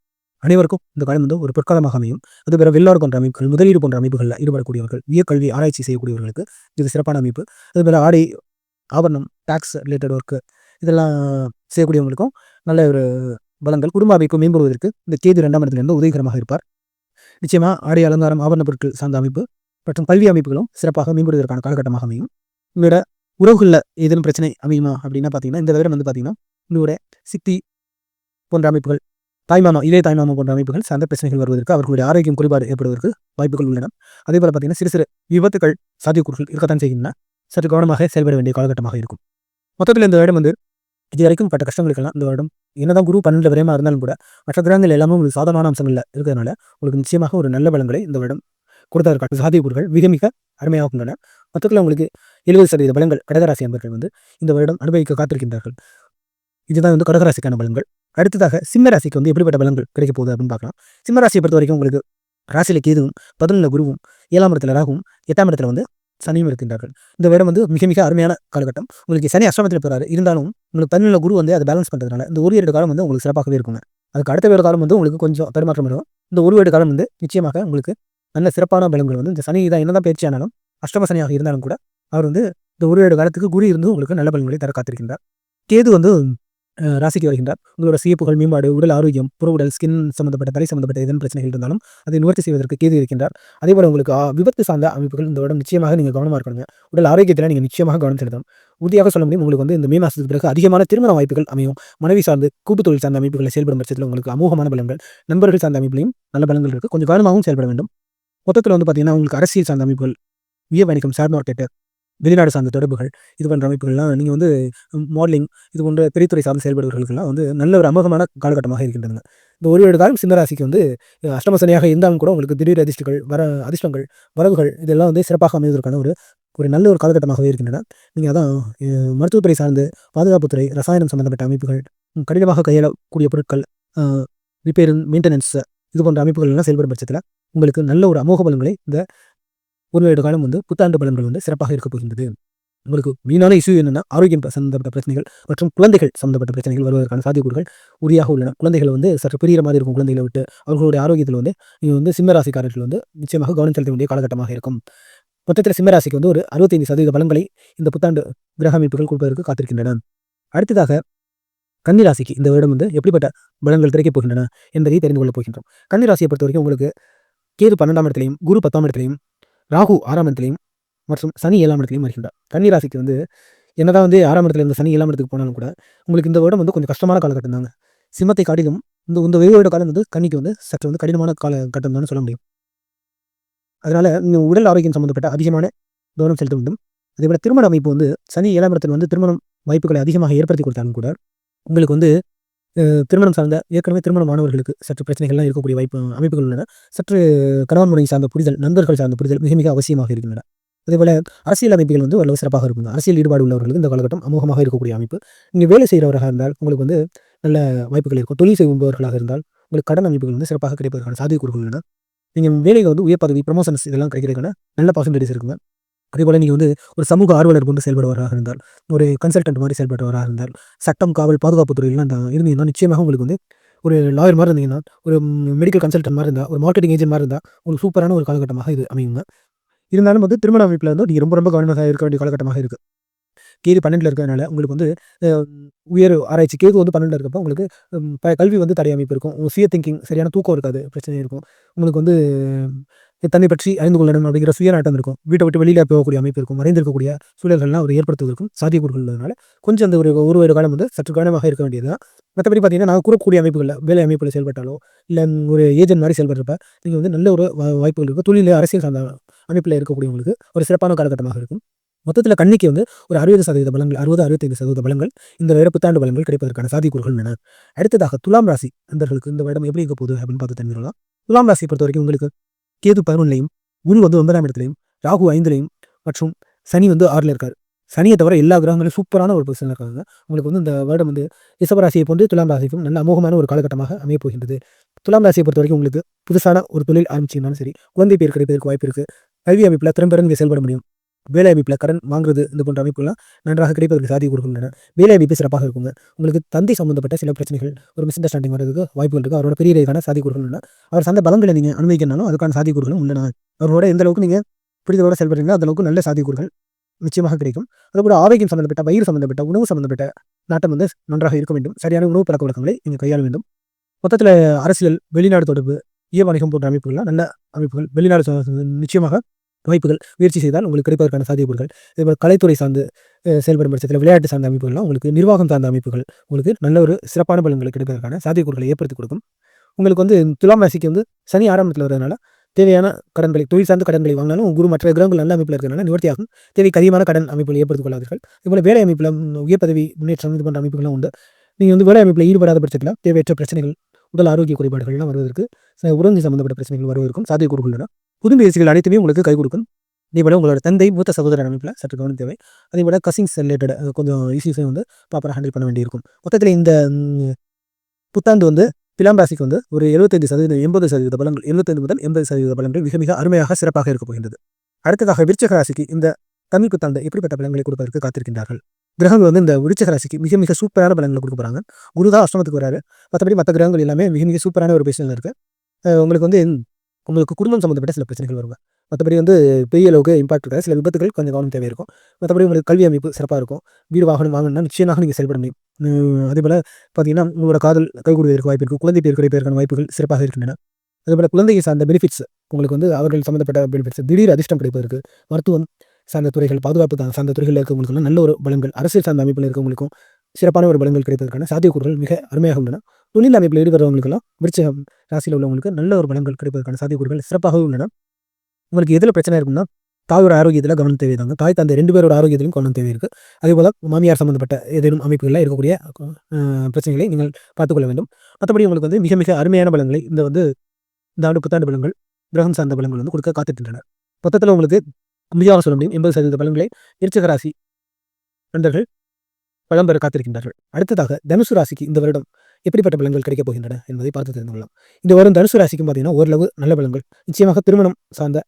அனைவருக்கும் இந்த காலம் வந்து ஒரு பொற்காலமாக அமையும். அது பிற வெள்ளாறு போன்ற அமைப்புகள் முதலீடு போன்ற அமைப்புகளில் ஈடுபடக்கூடியவர்கள் வியக்கல்வி ஆராய்ச்சி செய்யக்கூடியவர்களுக்கு இது சிறப்பான அமைப்பு. அதுபோல் ஆடை ஆபரணம் டேக்ஸ் ரிலேட்டட் ஒர்க்கு இதெல்லாம் செய்யக்கூடியவங்களுக்கும் நல்ல ஒரு பலங்கள் குடும்ப அமைப்பு மேம்படுவதற்கு இந்த கேது ரெண்டாம் இடத்திலிருந்து உதவிகரமாக இருப்பார். நிச்சயமாக ஆடை அலங்காரம் ஆபரண பொருட்கள் சார்ந்த அமைப்பு மற்றும் கல்வி அமைப்புகளும் சிறப்பாக மேம்படுவதற்கான காலகட்டமாக அமையும். உங்களோட உறவுகளில் ஏதேனும் பிரச்சனை அமையுமா அப்படின்னா பார்த்தீங்கன்னா இந்த தவிர வந்து பார்த்தீங்கன்னா உங்களோட சித்தி போன்ற அமைப்புகள் தாய்மாமா இதே தாய்மாமா போன்ற அமைப்புகள் சார்ந்த பிரச்சனைகள் வருவதற்கு அவர்களுடைய ஆரோக்கியம் குறைபாடு ஏற்படுவதற்கு வாய்ப்புகள் உள்ளன. அதே போல் பார்த்தீங்கன்னா சிறு சிறு விபத்துகள் சாத்தியக்கூறுகள் இருக்கத்தான் செய்கின்றன. சற்று கவனமாக செயல்பட வேண்டிய காலகட்டமாக இருக்கும். மொத்தத்தில் இந்த வருடம் வந்து இது வரைக்கும் பட்ட கஷ்டங்களுக்கெல்லாம் இந்த வருடம் என்னதான் குரு பன்னெண்டு வரையமாக இருந்தாலும் கூட மற்ற கிரகங்கள் எல்லாமே உங்களுக்கு சாதமான அம்சங்களில் இருக்கிறதுனால உங்களுக்கு நிச்சயமாக ஒரு நல்ல பலங்களை இந்த வருடம் கொடுத்ததற்கான சாத்தியக்கூறுகள் மிக மிக அருமையாக உள்ளன மொத்தத்தில் உங்களுக்கு எழுபது சதவீத பலங்கள் கடகராசி அன்பர்கள் வந்து இந்த வருடம் அனுபவிக்க காத்திருக்கின்றார்கள். இதுதான் வந்து கடகராசிக்கான பலன்கள். அடுத்ததாக சிம்ம ராசிக்கு வந்து எப்படிப்பட்ட பலன்கள் கிடைக்க போகுது அப்படின்னு பார்க்கலாம். சிம்ம ராசியை பொறுத்த வரைக்கும் உங்களுக்கு ராசியில கேதுவும் பதினொன்றில் குருவும் ஏழாம் இடத்துல ராகும் எட்டாம் இடத்துல வந்து சனியும் இருக்கின்றார்கள். இந்த வருடம் வந்து மிக மிக அருமையான காலகட்டம். உங்களுக்கு சனி அஷ்டமத்தில் போறாரு. இருந்தாலும் உங்களுக்கு பதினொன்று குரு வந்து அதை பேலன்ஸ் பண்ணுறதுனால இந்த ஒரு ஏழு காலம் வந்து உங்களுக்கு சிறப்பாகவே இருக்குங்க. அதுக்கு அடுத்த வேறு காலம் வந்து உங்களுக்கு கொஞ்சம் பரிமாற்றம் வரும். இந்த ஒரு ஏழு காலம் வந்து நிச்சயமாக உங்களுக்கு நல்ல சிறப்பான பலன்கள் வந்து இந்த சனி தான் என்னதான் பயிற்சி ஆனாலும் அஷ்டம சனியாக இருந்தாலும் கூட அவர் வந்து இந்த ஒரு ஏழு காலத்துக்கு குரு இருந்து உங்களுக்கு நல்ல பலன்களை தர காத்திருக்கின்றார். கேது வந்து ராசிக்கு வருகின்றார். உங்களோட சியப்புகள் மேம்பாடு உடல் ஆரோக்கியம் புறவுடல் உடல் ஸ்கின் சம்பந்தப்பட்ட தலை சம்பந்தப்பட்ட எதன் பிரச்சனைகள் இருந்தாலும் அதை நிவர்த்தி செய்வதற்கு கேது இருக்கின்றார். அதே போல உங்களுக்கு விபத்து சார்ந்த அமைப்புகள் இந்த வருடம் நிச்சயமாக நீங்கள் கவனமாக இருக்கணுங்க. உடல் ஆரோக்கியத்தில் நீங்கள் நிச்சயமாக கவனம் செலுத்தணும். உறுதியாக சொல்ல முடியும் உங்களுக்கு வந்து இந்த மே மாதத்துக்கு பிறகு அதிகமான திருமண வாய்ப்புகள் அமையும். மனைவி சார்ந்து கூட்டு தொழில் சார்ந்த அமைப்புகளை செயல்படும் பட்சத்தில் உங்களுக்கு அமோகமான பலன்கள் நண்பர்கள் சார்ந்த அமைப்புலையும் நல்ல பலன்கள் இருக்குது கொஞ்சம் கவனமாகவும் செயல்பட வேண்டும். மொத்தத்தில் வந்து பார்த்தீங்கன்னா உங்களுக்கு அரசியல் சார்ந்த அமைப்புகள் விய வணிகம் ஷேர் மார்க்கெட்டு வெளிநாடு சார்ந்த தொடர்புகள் இது போன்ற அமைப்புகள்லாம் நீங்கள் வந்து மாடலிங் இது போன்ற பெரியத்துறை சார்ந்து செயல்படுவர்களுக்கெல்லாம் வந்து நல்ல ஒரு அமோகமான காலகட்டமாக இருக்கின்றன. இந்த ஒரு ஏழு காலம் சிம்மராசிக்கு வந்து அஷ்டமசனியாக இருந்தாலும் கூட உங்களுக்கு திடீர் அதிர்ஷ்டங்கள் வர அதிர்ஷ்டங்கள் வரவுகள் இதெல்லாம் வந்து சிறப்பாக அமைவதற்கான ஒரு ஒரு நல்ல ஒரு காலகட்டமாகவே இருக்கின்றன. நீங்கள் அதான் மருத்துவத்துறை சார்ந்து பாதுகாப்புத்துறை ரசாயனம் சம்பந்தப்பட்ட அமைப்புகள் கடினமாக கையாளக்கூடிய பொருட்கள் ரிப்பேரிங் மெயின்டெனன்ஸ் இது போன்ற அமைப்புகள் எல்லாம் செயல்படும் பட்சத்தில் உங்களுக்கு நல்ல ஒரு அமோக பலன்களை இந்த ஒரு வருட காலம் வந்து புத்தாண்டு பலன்கள் வந்து சிறப்பாக இருக்க போகின்றது. உங்களுக்கு மீனான இஷ்யூ என்னென்னா ஆரோக்கியம் சம்பந்தப்பட்ட பிரச்சனைகள் மற்றும் குழந்தைகள் சம்பந்தப்பட்ட பிரச்சனைகள் வருவதற்கான சாத்தியக்கூறுகள் உரியாக உள்ளன. குழந்தைகள் வந்து சற்று பெரிய மாதிரி இருக்கும் குழந்தைகளை விட்டு அவர்களுடைய ஆரோக்கியத்தில் வந்து நீங்கள் வந்து சிம்மராசிக்காரர்கள் வந்து நிச்சயமாக கவனம் செலுத்த வேண்டிய காலகட்டமாக இருக்கும். மொத்தத்தில் சிம்ம ராசிக்கு வந்து ஒரு அறுபத்தைந்து சதவீத பலன்களை இந்த புத்தாண்டு கிரக அமைப்புகள் கொடுப்பதற்கு காத்திருக்கின்றன. அடுத்ததாக கன்னி ராசிக்கு இந்த வருடம் வந்து எப்படிப்பட்ட பலன்கள் கிடைக்கப் போகின்றன என்பதை தெரிந்து கொள்ளப் போகின்றோம். கன்னி ராசியை பொறுத்த வரைக்கும் உங்களுக்கு கேது பன்னெண்டாம் இடத்திலையும் குரு பத்தாம் இடத்திலையும் ராகு ஆறாம் இடத்துலையும் மற்றும் சனி ஏழாம் இடத்துலையும் வருகின்றார். கன்னி ராசிக்கு வந்து என்னதான் வந்து ஆறாம் இடத்துல இருந்த சனி ஏழாம் இடத்துக்கு போனாலும் கூட உங்களுக்கு இந்த வருடம் வந்து கொஞ்சம் கஷ்டமான காலகட்டம் தாங்க. சிம்மத்தை காட்டிலும் இந்த இந்த வெவ்வேறு காலம் வந்து கன்னிக்கு வந்து சற்று வந்து கடினமான காலகட்டம் தான் சொல்ல முடியும். அதனால இந்த உடல் ஆரோக்கியம் சம்பந்தப்பட்ட அதிகமான கவனம் செலுத்த வேண்டும். அதேபோல் திருமண அமைப்பு வந்து சனி ஏழாம் இடத்தில் வந்து திருமணம் வாய்ப்புகளை அதிகமாக ஏற்படுத்தி கொடுத்தாலும் கூட உங்களுக்கு வந்து திருமணம் சார்ந்த ஏற்கனவே திருமணமானவர்களுக்கு சற்று பிரச்சனைகள்லாம் இருக்கக்கூடிய வாய்ப்பு அமைப்புகள் உள்ளன. சற்று கணவன் முறை சார்ந்த புரிதல் நண்பர்கள் சார்ந்த புரிதல் மிக மிக அவசியமாக இருக்கின்றன. அதேபோல அரசியல் அமைப்புகள் வந்து ஓரளவு சிறப்பாக இருக்கும். அரசியல் ஈடுபாடு உள்ளவர்களுக்கு இந்த காலகட்டம் அமோகமாக இருக்கக்கூடிய அமைப்பு. நீங்கள் வேலை செய்கிறவராக இருந்தால் உங்களுக்கு வந்து நல்ல வாய்ப்புகள் இருக்கும். தொழில் செய்பவர்களாக இருந்தால் உங்களுக்கு கடன் அமைப்புகள் வந்து சிறப்பாக கிடைப்பதற்கான சாத்தியக்கூறுகள் உள்ளன. நீங்கள் வேலைக்கு வந்து உயர் பதவி ப்ரமோஷன்ஸ் இதெல்லாம் கிடைக்கிறதுக்கான நல்ல பர்சன்டேஜ் இருக்குங்க. அதே போல் நீங்கள் வந்து ஒரு சமூக ஆர்வலர் கொண்டு செயல்படுவராக இருந்தால் ஒரு கன்சல்டன்ட் மாதிரி செயல்படுறவராக இருந்தால் சட்டம் காவல் பாதுகாப்பு துறையிலாம் இருந்தீங்கன்னா நிச்சயமாக உங்களுக்கு வந்து ஒரு லாயர் மாதிரி இருந்தீங்கன்னா ஒரு மெடிக்கல் கன்சல்டன்ட் மாதிரி இருந்தால் ஒரு மார்க்கெட்டிங் ஏஜென்ட் மாதிரி இருந்தால் ஒரு சூப்பரான ஒரு காலகட்டமாக இது அமையுங்க. இருந்தாலும் வந்து திருமண அமைப்பில் வந்து நீங்கள் ரொம்ப ரொம்ப கவனமாக இருக்க வேண்டிய காலகட்டமாக இருக்குது கேது பன்னெண்டில் இருக்கிறதுனால உங்களுக்கு வந்து உயர் ஆராய்ச்சி கேது வந்து பன்னெண்டில் இருக்கப்போ உங்களுக்கு ப கல்வி வந்து தடை அமைப்பு இருக்கும். உங்கள் சுய திங்கிங் சரியான தூக்கம் இருக்காது பிரச்சனை இருக்கும். உங்களுக்கு வந்து தன்னை பற்றி அறிந்து கொள்ளணும் அப்படிங்கிற சுயநாட்டம் இருக்கும். வீட்டை விட்டு வெளியில் போகக்கூடிய அமைப்பு இருக்கும். மறைந்திருக்கக்கூடிய சூழல்கள்லாம் ஒரு ஏற்படுத்துவதற்கும் சாத்திய உள்ளதுனால கொஞ்சம் அந்த ஒரு ஒரு ஒரு காலம் வந்து சற்று கவனமாக இருக்க வேண்டியது தான் மற்றபடி பார்த்தீங்கன்னா நான் கூறக்கூடிய அமைப்புகளில் வேலை அமைப்பில் செயல்பட்டாலோ இல்லை ஒரு ஏஜென்ட் மாதிரி செயல்படுறப்ப நீங்கள் வந்து நல்ல ஒரு வாய்ப்புகள் இருக்கும். தொழில் அரசியல் சார்ந்த அமைப்பில் இருக்கக்கூடியவங்களுக்கு ஒரு சிறப்பான காலகட்டமாக இருக்கும். மொத்தத்தில் கண்ணிக்கு வந்து ஒரு அறுபது சதவீத பலங்கள் அறுபது அறுபத்தைந்து சதவீத பலங்கள் இந்த வேறு புத்தாண்டு பலங்கள் கிடைப்பதற்கான சாத்தியக்கூறுகள் உள்ளன அடுத்ததாக துலாம் ராசி அந்தர்களுக்கு இந்த வருடம் எப்படி இருக்க போகுது அப்படின்னு பார்த்து தெரிஞ்சுக்கலாம். துலாம் ராசியை பொறுத்த வரைக்கும் உங்களுக்கு கேது பதினொன்றிலையும் குரு வந்து ஒன்பதாம் இடத்துலையும் ராகு ஐந்துலையும் மற்றும் சனி வந்து ஆறில் இருக்கார். சனியை தவிர எல்லா கிரகங்களும் சூப்பரான ஒரு பொசிஷனில் இருக்காங்க. உங்களுக்கு வந்து இந்த வருடம் வந்து ரிஷபராசியை போன்று துலாம் ராசிக்கும் நல்ல அமோகமான ஒரு காலகட்டமாக அமைய போகின்றது. துலாம் ராசியை பொறுத்த வரைக்கும் உங்களுக்கு புதுசான ஒரு தொழில் ஆரம்பிச்சிங்கனாலும் சரி குழந்தை பேர் கிடைப்பதற்கு வாய்ப்பு இருக்குது கல்வி அமைப்பில் திறம்பெற நீங்கள் செயல்பட முடியும். வேலை அமைப்பில் கடன் வாங்குறது இந்த போன்ற அமைப்புகள்லாம் நன்றாக கிடைப்பதற்கு சாதி கொடுக்கின்றன. வேலை அமைப்பு சிறப்பாக இருக்குங்க. உங்களுக்கு தந்தை சம்பந்தப்பட்ட சில பிரச்சனைகள் ஒரு மிஸ் அண்டர்ஸ்டாண்டிங் வரதுக்கு வாய்ப்புகள் இருக்குது அவரோட பெரிய ரீதியான சாதி உள்ளன அவர் சந்த பலங்களை நீங்கள் அனுபவிக்கணும் அதுக்கான சாதி கொடுக்கணும் உள்ளன அவரோட எந்த அளவுக்கு நீங்கள் புரிதலோட செயல்படுறீங்களோ அந்த அளவுக்கு நல்ல கூறுகள் நிச்சயமாக கிடைக்கும். அதுபோல ஆரோக்கியம் சம்பந்தப்பட்ட வயிறு சம்பந்தப்பட்ட உணவு சம்பந்தப்பட்ட நாட்டம் வந்து நன்றாக இருக்க வேண்டும். சரியான உணவு பழக்க வழக்கங்களை நீங்கள் கையாள வேண்டும். மொத்தத்தில் அரசியல் வெளிநாடு தொடர்பு இய வணிகம் போன்ற அமைப்புகள்லாம் நல்ல அமைப்புகள். வெளிநாடு ச- நிச்சயமாக வாய்ப்புகள் முயற்சி செய்தால் உங்களுக்கு கிடைப்பதற்கான சாத்தியக்கூறுகள். இதேபோல் கலைத்துறை சார்ந்து செயல்படும் பட்சத்தில் விளையாட்டு சார்ந்த அமைப்புகள்லாம் உங்களுக்கு நிர்வாகம் சார்ந்த அமைப்புகள் உங்களுக்கு நல்ல ஒரு சிறப்பான பலன்களை கிடைப்பதற்கான சாத்தியக்கூறுகளை ஏற்படுத்தி கொடுக்கும். உங்களுக்கு வந்து துலாம் ராசிக்கு வந்து சனி ஆரம்பத்தில் வரதுனால தேவையான கடன்களை தொழில் சார்ந்த கடன்களை வாங்கினாலும் குரு மற்ற கிரகங்கள் நல்ல அமைப்பில் இருக்கிறனால நிவர்த்தியாகும். தேவைக்கு அதிகமான கடன் அமைப்புகளை ஏற்படுத்திக் கொள்ளாதீர்கள். இதுபோல் வேலை அமைப்பில் உயர் பதவி முன்னேற்றம் இது போன்ற அமைப்புகளும் உண்டு. நீங்கள் வந்து வேலை அமைப்பில் ஈடுபடாத பட்சத்தில் தேவையற்ற பிரச்சனைகள் உடல் ஆரோக்கிய குறைபாடுகள்லாம் வருவதற்கு ச- சம்பந்தப்பட்ட பிரச்சனைகள் வருவதற்கும் சாத்தியக்கூறுகள் உள்ளன. புது முயற்சிகள் அனைத்துமே உங்களுக்கு கை கொடுக்கும். இதேபோல உங்களோட தந்தை மூத்த சகோதரர் அமைப்பில் சற்று கவனம் தேவை. அதேபோல் கசிங்ஸ் ரிலேட்டட் கொஞ்சம் இஷ்யூஸையும் வந்து ப்ராப்பராக ஹேண்டில் பண்ண வேண்டியிருக்கும். மொத்தத்தில் இந்த புத்தாண்டு வந்து பிலாம் ராசிக்கு வந்து ஒரு எழுபத்தைந்து சதவீதம் எண்பது சதவீத பலன்கள் எழுபத்தைந்து முதல் எண்பது சதவீத பலன்கள் மிக மிக அருமையாக சிறப்பாக இருக்க போகின்றது. அடுத்ததாக விருச்சக ராசிக்கு இந்த தமிழ் புத்தாண்டு எப்படிப்பட்ட பலன்களை கொடுப்பதற்கு காத்திருக்கின்றார்கள். கிரகங்கள் வந்து இந்த விருச்சக ராசிக்கு மிக மிக சூப்பரான பலன்களை கொடுக்க போறாங்க. குரு அஷ்டமத்துக்கு வராரு. மற்றபடி மற்ற கிரகங்கள் எல்லாமே மிக மிக சூப்பரான ஒரு விஷயம் இருக்குது உங்களுக்கு வந்து உங்களுக்கு குடும்பம் சம்மந்தப்பட்ட சில பிரச்சனைகள் வருங்க. மற்றபடி வந்து பெரிய அளவுக்கு இம்பாக்ட் இருக்காது. சில விபத்துகள் கொஞ்சம் கவனம் தேவை இருக்கும் மற்றபடி உங்களுக்கு கல்வி அமைப்பு சிறப்பாக இருக்கும். வீடு வாகனம் வாங்கணும்னா நிச்சயமாக நீங்கள் செயல்பட முடியும். அதே போல் பார்த்தீங்கன்னா உங்களோட காதல் கைகூடுவதற்கு வாய்ப்பு இருக்கும் குழந்தை பேர் கிடைப்பதற்கான வாய்ப்புகள் சிறப்பாக இருக்கின்றன. அதே போல் குழந்தையை சார்ந்த பெனிஃபிட்ஸ் உங்களுக்கு வந்து அவர்கள் சம்மந்தப்பட்ட பெனிஃபிட்ஸ் திடீர் அதிர்ஷ்டம் கிடைப்பதற்கு மருத்துவம் சார்ந்த துறைகள் பாதுகாப்பு சார்ந்த துறைகளில் இருக்கவங்களுக்குலாம் நல்ல ஒரு பலன்கள் அரசியல் சார்ந்த அமைப்பில் இருக்கவங்களுக்கும் சிறப்பான ஒரு பலன்கள் கிடைப்பதற்கான சாத்தியக்கூறுகள் மிக அருமையாக உள்ளன. தொழில் அமைப்பில் ஈடுபடுறவங்களுக்கெல்லாம் விருச்சகம் ராசியில் உள்ளவங்களுக்கு நல்ல ஒரு பலன்கள் கிடைப்பதற்கான சாத்தியக்கூறுகள் சிறப்பாகவே உள்ளன. உங்களுக்கு எதில் பிரச்சனை இருக்குன்னா தாயோட ஆரோக்கியத்தில் கவனம் தேவைதாங்க. தாய் தந்தை ரெண்டு பேரோட ஆரோக்கியத்திலும் கவனம் தேவை இருக்குது அதே போல் மாமியார் சம்மந்தப்பட்ட ஏதேனும் அமைப்புகளில் இருக்கக்கூடிய பிரச்சனைகளை நீங்கள் பார்த்துக்கொள்ள வேண்டும். மற்றபடி உங்களுக்கு வந்து மிக மிக அருமையான பலன்களை இந்த வந்து இந்த ஆண்டு புத்தாண்டு பலன்கள் கிரகம் சார்ந்த பலன்கள் வந்து கொடுக்க காத்துட்டுன்றனர் மொத்தத்தில் உங்களுக்கு முடியாக சொல்ல முடியும். எண்பது சதவீத பலன்களை விருச்சிக ராசி நண்பர்கள் பழம்பெற காத்திருக்கின்றார்கள். அடுத்ததாக தனுசு ராசிக்கு இந்த வருடம் எப்படிப்பட்ட பலன்கள் கிடைக்கப் போகின்றன என்பதை பார்த்து தெரிந்து கொள்ளலாம். இந்த வரும் தனுசு ராசிக்கும் பார்த்தீங்கன்னா ஓரளவு நல்ல பலன்கள். நிச்சயமாக திருமணம் சார்ந்த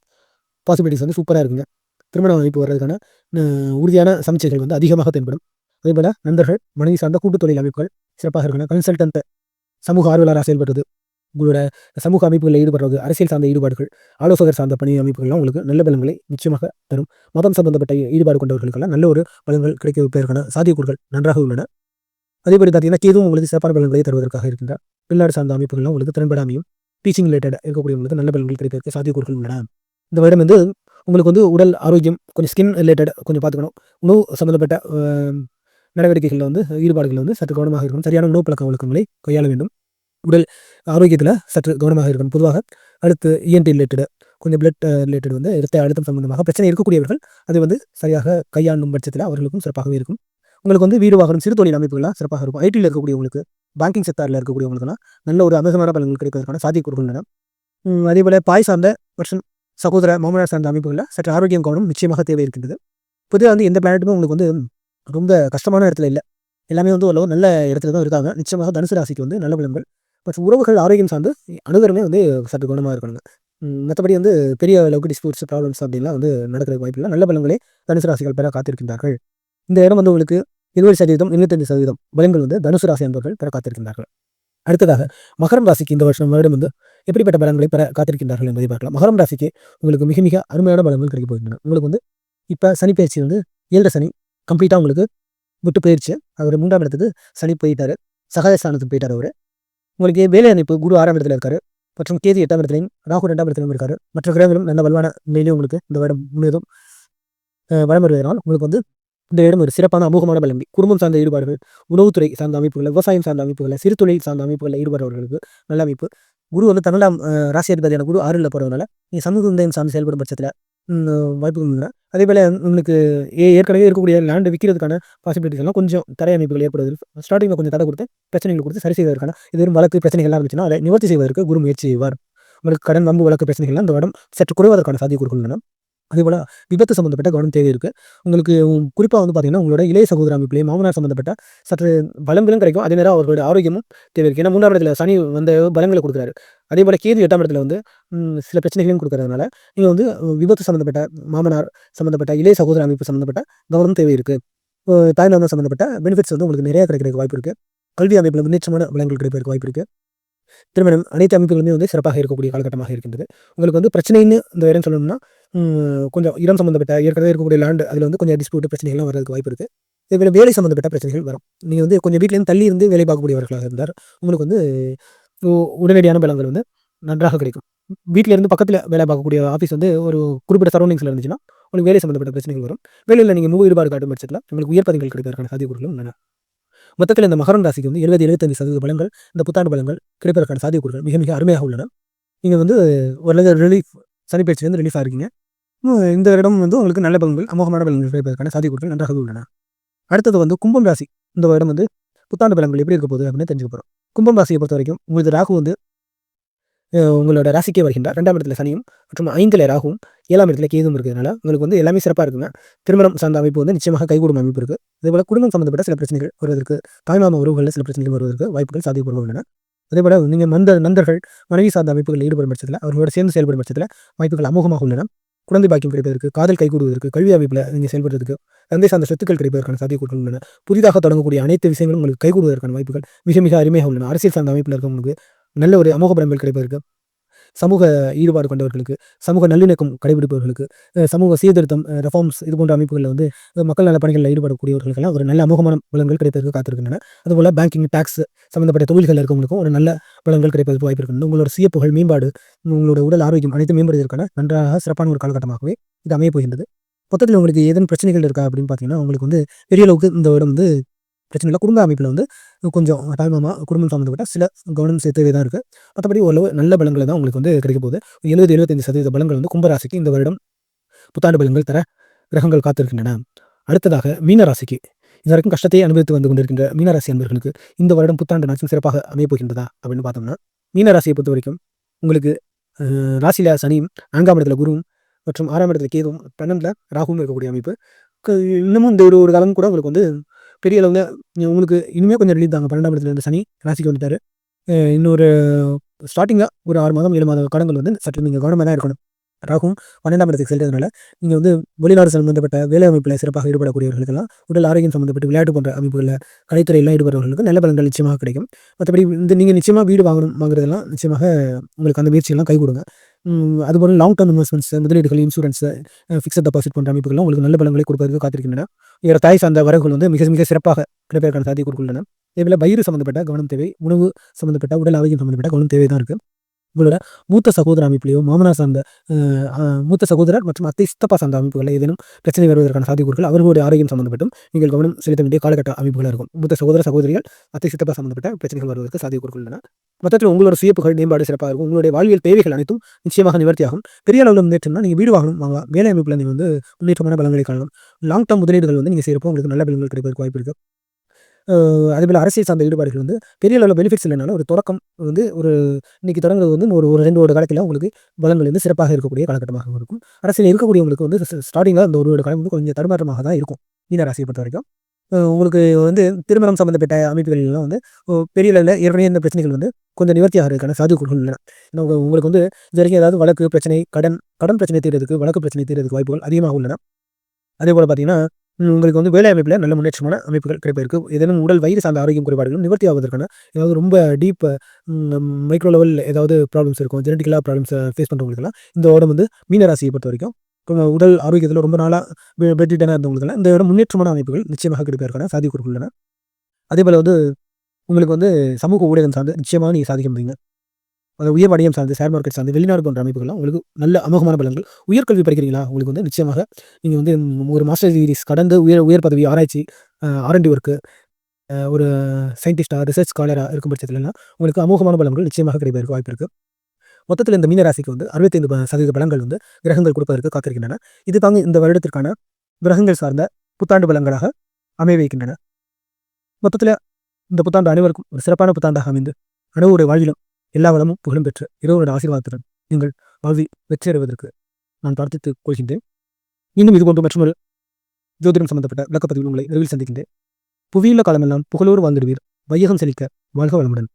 பாசிபிலிட்டிஸ் வந்து சூப்பராக இருக்குங்க. திருமண அமைப்பு வர்றதுக்கான உறுதியான சமச்சைகள் வந்து அதிகமாக தென்படும். அதே போல் நண்பர்கள் மனைவி சார்ந்த கூட்டுத் தொழில் அமைப்புகள் சிறப்பாக இருக்கணும் கன்சல்டன்ட் சமூக ஆர்வலராக செயல்படுறது உங்களோட சமூக அமைப்புகளில் ஈடுபடுறது அரசியல் சார்ந்த ஈடுபாடுகள் ஆலோசகர் சார்ந்த பணி அமைப்புகள்லாம் உங்களுக்கு நல்ல பலன்களை நிச்சயமாக தரும். மதம் சம்பந்தப்பட்ட ஈடுபாடு கொண்டவர்களுக்கெல்லாம் நல்ல ஒரு பலன்கள் கிடைக்க வைப்பதற்கான சாத்தியக்கூறுகள் நன்றாக உள்ளன. அதேபடி பார்த்தீங்கன்னா கேதுவும் உங்களுக்கு சிறப்பான பலன்களை தருவதற்காக இருக்கின்றார் வெளிநாடு சார்ந்த அமைப்புகள்லாம் உங்களுக்கு திறன்படாமையும் டீச்சிங் ரிலேட்டட் இருக்கக்கூடியவங்களுக்கு நல்ல பலன்கள் கிடைப்பதற்கு சாத்தியக்கூறுகள் உள்ளன. இந்த வருடம் வந்து உங்களுக்கு வந்து உடல் ஆரோக்கியம் கொஞ்சம் ஸ்கின் ரிலேட்டட் கொஞ்சம் பார்த்துக்கணும். உணவு சம்மந்தப்பட்ட நடவடிக்கைகளில் வந்து ஈடுபாடுகளில் வந்து சற்று கவனமாக இருக்கணும். சரியான உணவு பழக்க வழக்கங்களை கையாள வேண்டும். உடல் ஆரோக்கியத்தில் சற்று கவனமாக இருக்கணும். பொதுவாக அடுத்து இஎன்டி ரிலேட்டடு கொஞ்சம் பிளட் ரிலேட்டட் வந்து இரத்த அழுத்தம் சம்பந்தமாக பிரச்சனை இருக்கக்கூடியவர்கள் அது வந்து சரியாக கையாளும் பட்சத்தில் அவர்களுக்கும் சிறப்பாகவே இருக்கும். உங்களுக்கு வந்து வீடு வாகனம் சிறு தொழில் அமைப்புகள்லாம் சிறப்பாக இருக்கும். ஐடியில் இருக்கக்கூடியவங்களுக்கு பேங்கிங் செக்டாரில் இருக்கக்கூடியவங்களுக்குலாம் நல்ல ஒரு அமோகமான பலன்கள் கிடைப்பதற்கான சாத்தியக்கூறுகள் உள்ளன. அதே போல் பாய் சார்ந்த மற்றும் சகோதர மாமனார் சார்ந்த அமைப்புகளில் சற்று ஆரோக்கியம் கவனம் நிச்சயமாக தேவை இருக்கின்றது. பொதுவாக வந்து எந்த பிளானட்டுமே உங்களுக்கு வந்து ரொம்ப கஷ்டமான இடத்துல இல்லை. எல்லாமே வந்து ஓரளவு நல்ல இடத்துல தான் இருக்காங்க. நிச்சயமாக தனுசு ராசிக்கு வந்து நல்ல பலன்கள். மற்றும் உறவுகள் ஆரோக்கியம் சார்ந்து அனுதரமே வந்து சற்று குணமாக இருக்கணுங்க. மற்றபடி வந்து பெரிய அளவுக்கு டிஸ்பியூட்ஸ் ப்ராப்ளம்ஸ் அப்படின்லாம் வந்து நடக்கிற வாய்ப்பு நல்ல பலன்களே தனுசு ராசிகள் பெற காத்திருக்கின்றார்கள். இந்த இடம் வந்து உங்களுக்கு இருபது சதவீதம் இருபத்தஞ்சு சதவீதம் பலன்கள் வந்து தனுசு ராசி என்பவர்கள் பெற காத்திருக்கின்றார்கள். அடுத்ததாக மகரம் ராசிக்கு இந்த வருஷம் வருடம் வந்து எப்படிப்பட்ட பலன்களை பெற காத்திருக்கின்றார்கள் என்பதை பார்க்கலாம். மகரம் ராசிக்கு உங்களுக்கு மிக மிக அருமையான பலன்கள் கிடைக்க போகின்றன. உங்களுக்கு வந்து இப்போ சனி பயிற்சி வந்து ஏழரை சனி கம்ப்ளீட்டாக உங்களுக்கு விட்டு போயிடுச்சு அவர் மூன்றாம் இடத்துக்கு சனி போயிட்டாரு. சகாயஸ்தானத்துக்கு போயிட்டார் அவர். உங்களுக்கு வேலை அமைப்பு குரு ஆறாம் இடத்துல இருக்காரு. மற்றும் கேது எட்டாம் இடத்துலையும் ராகு ரெண்டாம் இடத்துலையும் இருக்காரு. மற்ற கிரகங்களும் நல்ல வலுவான நிலையிலும் உங்களுக்கு இந்த வருடம் முழுவதும் வளம் வலம் வருவதனால் உங்களுக்கு வந்து இந்த இடம் ஒரு சிறப்பான அமோகமான பலம்பி குடும்பம் சார்ந்த ஈடுபாடுகள் உணவுத்துறை சார்ந்த அமைப்புகள் விவசாயம் சார்ந்த அமைப்புகள் சிறு தொழில் சார்ந்த அமைப்புகளில் ஈடுபடுறவர்களுக்கு நல்ல அமைப்பு. குரு வந்து பன்னெண்டாம் ராசி அதிபதியான குரு ஆறில் போகிறதுனால நீ சமூக உந்தயம் சார்ந்து செயல்படும் பட்சத்தில் வாய்ப்புகள் உள்ளன அதே போல் உங்களுக்கு ஏ- ஏற்கனவே இருக்கக்கூடிய லேண்டு விற்கிறதுக்கான பாசிபிலிட்டிஸ் எல்லாம் கொஞ்சம் தடை அமைப்புகள் ஏற்படுவது ஸ்டார்டிங்கில் கொஞ்சம் தடை கொடுத்து பிரச்சனைகள் கொடுத்து சரி செய்வதற்கான இது வெறும் வழக்கு பிரச்சனைகள்லாம் இருந்துச்சுன்னா அதை நிவர்த்தி செய்வதற்கு குரு முயற்சி செய்வார். உங்களுக்கு கடன் வம்பு வழக்கு பிரச்சனைகள்லாம் இந்த இடம் சற்று குறைவதற்கான சாத்தியக்கூறுகள் உள்ளன அதேபோல் விபத்து சம்மந்தப்பட்ட கவனம் தேவை இருக்குது உங்களுக்கு குறிப்பாக வந்து பார்த்தீங்கன்னா உங்களோட இளைய சகோதர அமைப்பிலே மாமனார் சம்மந்தப்பட்ட சற்று பலங்களும் கிடைக்கும். அதே நேரம் அவர்களோட ஆரோக்கியமும் தேவை இருக்குது ஏன்னா மூன்றாம் இடத்துல சனி வந்து பலங்களை கொடுக்குறாரு. அதே போல் கேது எட்டாம் இடத்துல வந்து சில பிரச்சனைகளையும் கொடுக்கறதுனால நீங்கள் வந்து விபத்து சம்மந்தப்பட்ட மாமனார் சம்மந்தப்பட்ட இளைய சகோதர அமைப்பு சம்மந்தப்பட்ட கவனம் தேவை இருக்குது தாய்லாந்து சம்மந்தப்பட்ட பெனிஃபிட்ஸ் வந்து உங்களுக்கு நிறைய கிடைக்கிறதுக்கு வாய்ப்பு இருக்குது கல்வி அமைப்பில் முன்னேற்றமான பலங்கள் கிடைப்பதற்கு வாய்ப்பு இருக்குது திருமணம் அனைத்து அமைப்புகளுமே வந்து சிறப்பாக இருக்கக்கூடிய காலகட்டமாக இருக்கின்றது. உங்களுக்கு வந்து பிரச்சனைன்னு இந்த இடம் சொல்லணும்னா கொஞ்சம் இடம் சம்மந்தப்பட்ட ஏற்கனவே இருக்கக்கூடிய லேண்ட் அதில் வந்து கொஞ்சம் டிஸ்பியூட் பிரச்சனைகள்லாம் வரதுக்கு வாய்ப்பு இருக்குது இதே வேலை சம்மந்தப்பட்ட பிரச்சனைகள் வரும். நீங்கள் வந்து கொஞ்சம் வீட்டிலேருந்து தள்ளி இருந்து வேலை பார்க்கக்கூடியவர்களாக இருந்தார் உங்களுக்கு வந்து உடனடியான பலங்கள் வந்து நன்றாக கிடைக்கும். வீட்டிலேருந்து பக்கத்தில் வேலை பார்க்கக்கூடிய ஆஃபீஸ் வந்து ஒரு குறிப்பிட்ட சரௌண்டிங்ஸில் இருந்துச்சுன்னா உங்களுக்கு வேலை சம்மந்தப்பட்ட பிரச்சனைகள் வரும். வேலையில் நீங்கள் முழு ஈடுபாடு காட்டும் பட்சத்தில் உங்களுக்கு உயர் பதவிகள் கிடைப்பதற்கான சாத்தியக்கூறுகளும் உள்ளன. மொத்தத்தில் இந்த மகரம் ராசிக்கு வந்து எழுபது எழுபத்தஞ்சு சதவீத பலங்கள் இந்த புத்தாண்டு பலங்கள் கிடைப்பதற்கான சாத்தியக்கூறுகள் மிக மிக அருமையாக உள்ளன. நீங்கள் வந்து ஒரு ரிலீஃப் சனி பயிற்சியிலேருந்து ரிலீஃபாக இருக்கீங்க இந்த இடம் வந்து உங்களுக்கு நல்ல பலன்கள் அமோகமான பலன்கள் கிடைப்பதற்கான சாத்தியக்கூறுகள் நன்றாக உள்ளன. அடுத்தது வந்து கும்பம் ராசி. இந்த வருடம் வந்து புத்தாண்டு பலன்கள் எப்படி இருக்க போகுது அப்படின்னு தெரிஞ்சுக்க போகிறோம் கும்பம் ராசியை பொறுத்த வரைக்கும் உங்களுக்கு ராகு வந்து உங்களோட ராசிக்கே வருகின்றார். ரெண்டாம் இடத்துல சனியும் மற்றும் ஐந்தில் ராகுவும் ஏழாம் இடத்துல கேதும் இருக்கிறதுனால உங்களுக்கு வந்து எல்லாமே சிறப்பாக இருக்குங்க. திருமணம் சார்ந்த அமைப்பு வந்து நிச்சயமாக கைகூடும் அமைப்பு இருக்குது அதேபோல் குடும்பம் சம்மந்தப்பட்ட சில பிரச்சனைகள் வருவதற்கு தாய்மாம உறவுகளில் சில பிரச்சனைகள் வருவதற்கு வாய்ப்புகள் சாத்தியப்பூர்வம் உள்ளன. அதேபோல் நீங்கள் மந்த நண்பர்கள் மனைவி சார்ந்த அமைப்புகளில் ஈடுபடும் பட்சத்தில் அவர்களோட சேர்ந்து செயல்படும் பட்சத்தில் வாய்ப்புகள் அமோகமாக உள்ளன. குழந்தை பாக்கியம் கிடைப்பதற்கு காதல் கைகூடுவதற்கு கல்வி அமைப்பில் நீங்கள் செயல்படுறதுக்கு தந்தை சார்ந்த சொத்துக்கள் கிடைப்பதற்கான சாத்தியக்கூறுகள் உள்ளன. புதிதாக தொடங்கக்கூடிய அனைத்து விஷயங்களும் உங்களுக்கு கைகூடுவதற்கான வாய்ப்புகள் மிக மிக அருமையாக உள்ளன. அரசியல் சார்ந்த அமைப்பில் இருக்கவங்களுக்கு நல்ல ஒரு அமோக பலன்கள் கிடைப்பதற்கு சமூக ஈடுபாடு கொண்டவர்களுக்கு சமூக நல்லிணக்கம் கடைபிடிப்பவர்களுக்கு சமூக சீர்திருத்தம் ரெஃபார்ம்ஸ் இது போன்ற அமைப்புகளில் வந்து மக்கள் நல பணிகளில் ஈடுபடக்கூடியவர்களுக்கெல்லாம் ஒரு நல்ல அமோகமான பலன்கள் கிடைப்பதற்கு காத்திருக்கின்றன. அதுபோல் பேங்கிங் டேக்ஸ் சம்மந்தப்பட்ட தொழில்கள் இருக்கவங்களுக்கும் ஒரு நல்ல பலன்கள் கிடைப்பதற்கு வாய்ப்பு இருக்கின்றன உங்களோட சுய புகழ் மேம்பாடு உங்களோட உடல் ஆரோக்கியம் அனைத்து மேம்படுவதற்கான நன்றாக சிறப்பான ஒரு காலகட்டமாகவே இது அமைய போகின்றது. மொத்தத்தில் உங்களுக்கு ஏதேனும் பிரச்சனைகள் இருக்கா அப்படின்னு பார்த்தீங்கன்னா உங்களுக்கு வந்து பெரிய அளவுக்கு இந்த இடம் வந்து பிரச்சனை இல்லை. குடும்ப அமைப்பில் வந்து கொஞ்சம் தாய்மாமா குடும்பம் சம்மந்தப்பட்ட சில கவனம் சேர்த்தவே தான் இருக்குது மற்றபடி ஓரளவு நல்ல பலங்களை தான் உங்களுக்கு வந்து கிடைக்க போகுது. எழுபது எழுபத்தஞ்சு சதவீத பலங்கள் வந்து கும்பராசிக்கு இந்த வருடம் புத்தாண்டு பலன்கள் தர கிரகங்கள் காத்திருக்கின்றன. அடுத்ததாக மீனராசிக்கு இது வரைக்கும் கஷ்டத்தையே அனுபவித்து வந்து கொண்டிருக்கின்ற மீனராசி அன்பர்களுக்கு இந்த வருடம் புத்தாண்டு நாச்சும் சிறப்பாக அமையப்போகின்றதா அப்படின்னு பார்த்தோம்னா மீனராசியை பொறுத்த வரைக்கும் உங்களுக்கு ராசியில் சனியும் நான்காம் இடத்துல குருவும் மற்றும் ஆறாம் இடத்துல கேதுவும் பன்னெண்டில் ராகுவும் இருக்கக்கூடிய அமைப்பு. க- இன்னமும் இந்த ஒரு ஒரு காலம் கூட உங்களுக்கு வந்து பெரிய அளவில் உங்களுக்கு இனிமே கொஞ்சம் ரிலீஃப் தாங்க. பன்னெண்டாம் இடத்துல இருந்த சனி ராசிக்கு வந்துட்டாரு. இன்னொரு ஸ்டார்டிங்காக ஒரு ஆறு மாதம் ஏழு மாத காலங்கள் வந்து சற்று நீங்கள் கவனமாக தான் இருக்கணும். ராகும் பன்னெண்டாம் இடத்துக்கு செல்றதுனால நீங்கள் வந்து வெளிநாடு சம்பந்தப்பட்ட வேலை அமைப்பில் சிறப்பாக ஈடுபடக்கூடியவர்களுக்கெல்லாம் உடல் ஆரோக்கியம் சம்பந்தப்பட்டு விளையாட்டு போன்ற அமைப்புகளில் கலைத்துறையெல்லாம் ஈடுபடுறவர்களுக்கு நல்ல பலன்கள் நிச்சயமாக கிடைக்கும். மற்றபடி இந்த நீங்கள் நிச்சயமாக வீடு வாங்கணும் வாங்குறதெல்லாம் நிச்சயமாக உங்களுக்கு அந்த முயற்சியெல்லாம் கை கொடுங்க அதுபோல் லாங் டேர்ம் இன்வெஸ்ட்மெண்ட்ஸ் முதலீடுகள் இன்சூரன்ஸ் ஃபிக்ஸட் டெபாசிட் போன்ற அமைப்புகள்லாம் உங்களுக்கு நல்ல பலன்களை கொடுப்பதற்கு காத்திருக்கின்றன. இவர தாய் சார்ந்த வரவுகள் வந்து மிக மிக சிறப்பாக கிடைப்பதற்கான சாத்திய கொடுக்கின்றன இதேபோல் வயிறு சம்மந்தப்பட்ட கவனம் தேவை உணவு சம்மந்தப்பட்ட உடல் ஆரோக்கியம் சம்மந்தப்பட்ட கவனம் தேவை தான் இருக்குது உங்களோட மூத்த சகோதர அமைப்பிலேயோ மாமனார் சார்ந்த மூத்த சகோதரர் மற்றும் அத்தை சித்தப்பா சார்ந்த அமைப்புகளில் ஏதேனும் பிரச்சனை வருவதற்கான சாத்தியக்கூறுகள் அவர்களுடைய ஆரோக்கியம் சம்பந்தப்பட்டும் நீங்கள் கவனம் செலுத்த வேண்டிய காலகட்ட அமைப்புகளாக இருக்கும். மூத்த சகோதர சகோதரிகள் அத்தை சித்தப்பா சம்பந்தப்பட்ட பிரச்சனைகள் வருவதற்கு சாத்தியக்கூறுகள் உள்ளன. மொத்தத்தில் உங்களோட சுயப்புகள் மேம்பாடு சிறப்பாக இருக்கும். உங்களுடைய வாழ்வியல் தேவைகள் அனைத்தும் நிச்சயமாக நிவர்த்தியாகும். பெரிய அளவில் முன்னேற்றம்னா நீங்கள் வீடு வாங்கணும் வாங்க. வேலை அமைப்பில் நீங்கள் வந்து முன்னேற்றமான பலன்களை காணலாம். லாங் டேர்ம் முதலீடுகள் வந்து நீங்கள் செய்கிறப்போ உங்களுக்கு நல்ல பலன்கள் கிடைப்பதற்கு வாய்ப்பு இருக்குது அதேபோல் அரசியல் சார்ந்த ஈடுபாடுகள் வந்து பெரிய அளவில் பெனிஃபிட்ஸ் இல்லைனாலும் ஒரு தொடக்கம் வந்து ஒரு இன்னைக்கு தொடங்குறது வந்து ஒரு ஒரு ரெண்டு ஒரு காலத்தில் உங்களுக்கு பலன்கள் வந்து சிறப்பாக இருக்கக்கூடிய காலகட்டமாக இருக்கும். அரசியல் இருக்கக்கூடியவங்களுக்கு வந்து ஸ்டார்டிங்கில் அந்த ஒரு காலம் வந்து கொஞ்சம் தடுமாற்றமாக தான் இருக்கும். மீன ராசியை பொறுத்த வரைக்கும். உங்களுக்கு வந்து திருமணம் சம்மந்தப்பட்ட அமைப்புகள்லாம் வந்து பெரிய அளவில் ஏற்கனவே இந்த பிரச்சனைகள் வந்து கொஞ்சம் நிவர்த்தி ஆகிறதுக்கான சாத்தியக்கூறுகள் உள்ளன. ஏன்னா உங்களுக்கு வந்து இது வரைக்கும் ஏதாவது வழக்கு பிரச்சனை கடன் கடன் பிரச்சனை தீர்றதுக்கு வழக்கு பிரச்சனை தீர்றதுக்கு வாய்ப்புகள் அதிகமாக உள்ளன. அதே போல் பார்த்தீங்கன்னா உங்களுக்கு வந்து வேலை அமைப்பில் நல்ல முன்னேற்றமான அமைப்புகள் கிடைப்பதற்கு ஏதேனும் உடல் வயிறு சார்ந்த ஆரோக்கியம் குறைபாடுகளும் நிவர்த்தி ஆவதற்கான ஏதாவது ரொம்ப டீப் மைக்ரோ லெவல் ஏதாவது ப்ராப்ளம்ஸ் இருக்கும் ஜெனட்டிக்கலாக ப்ராப்ளம்ஸ் ஃபேஸ் பண்ணுறவங்களுக்குலாம் இந்த இடம் வந்து மீனராசியை பொறுத்த வரைக்கும் உடல் ஆரோக்கியத்தில் ரொம்ப நாளாக பெட்ரிட்டனாக இருந்தவங்களுக்குலாம் இந்த இடம் முன்னேற்றமான அமைப்புகள் நிச்சயமாக கிடைப்பதற்கான சாதிக்கூறுகள் உள்ளன. அதே போல் வந்து உங்களுக்கு வந்து சமூக ஊடகம் சார்ந்து நிச்சயமாக நீங்கள் சாதிக்க முடியுங்க. அந்த உயர் வணிகம் சார்ந்து ஷேர் மார்க்கெட் சார்ந்து வெளிநாடு போன்ற அமைப்புகள்லாம் உங்களுக்கு நல்ல அமோகமான பலங்கள் உயர்கல்வி படிக்கிறீங்களா? உங்களுக்கு வந்து நிச்சயமாக நீங்கள் வந்து ஒரு மாஸ்டர் டிகிரிஸ் கடந்து உயர் உயர் பதவி ஆராய்ச்சி ஆர்என்டி ஒர்க்கு ஒரு சயின்டிஸ்டாக ரிசர்ச் ஸ்காலராக இருக்கும் பட்சத்துலலாம் உங்களுக்கு அமோகமான பலங்கள் நிச்சயமாக கிடைப்பதற்கு வாய்ப்பு இருக்குது மொத்தத்தில் இந்த மீனராசிக்கு வந்து அறுபத்தைந்து சதவீத பலங்கள் வந்து கிரகங்கள் கொடுப்பதற்கு காத்திருக்கின்றன. இது தாங்க இந்த வருடத்திற்கான கிரகங்கள் சார்ந்த புத்தாண்டு பலங்களாக அமைய வைக்கின்றன. மொத்தத்தில் இந்த புத்தாண்டு அனைவருக்கும் ஒரு சிறப்பான புத்தாண்டாக அமைந்து அனைவருடைய வாழ்விலும் எல்லா வளமும் புகழும் பெற்ற இறைவனுடைய ஆசீர்வாதத்துடன் நீங்கள் வாழ்வி வெற்றியடைவதற்கு நான் பிரார்த்தித்துக் கொள்கின்றேன். இன்னும் இது போன்ற மற்றொரு ஜோதிடம் சம்பந்தப்பட்ட விளக்கப்பதிவில் உங்களை விரைவில் சந்திக்கின்றேன். புவியுள்ள காலமெல்லாம் புகழோடு வாழ்ந்துடுவீர். வையகம் செழிக்க வாழ்க வளமுடன்.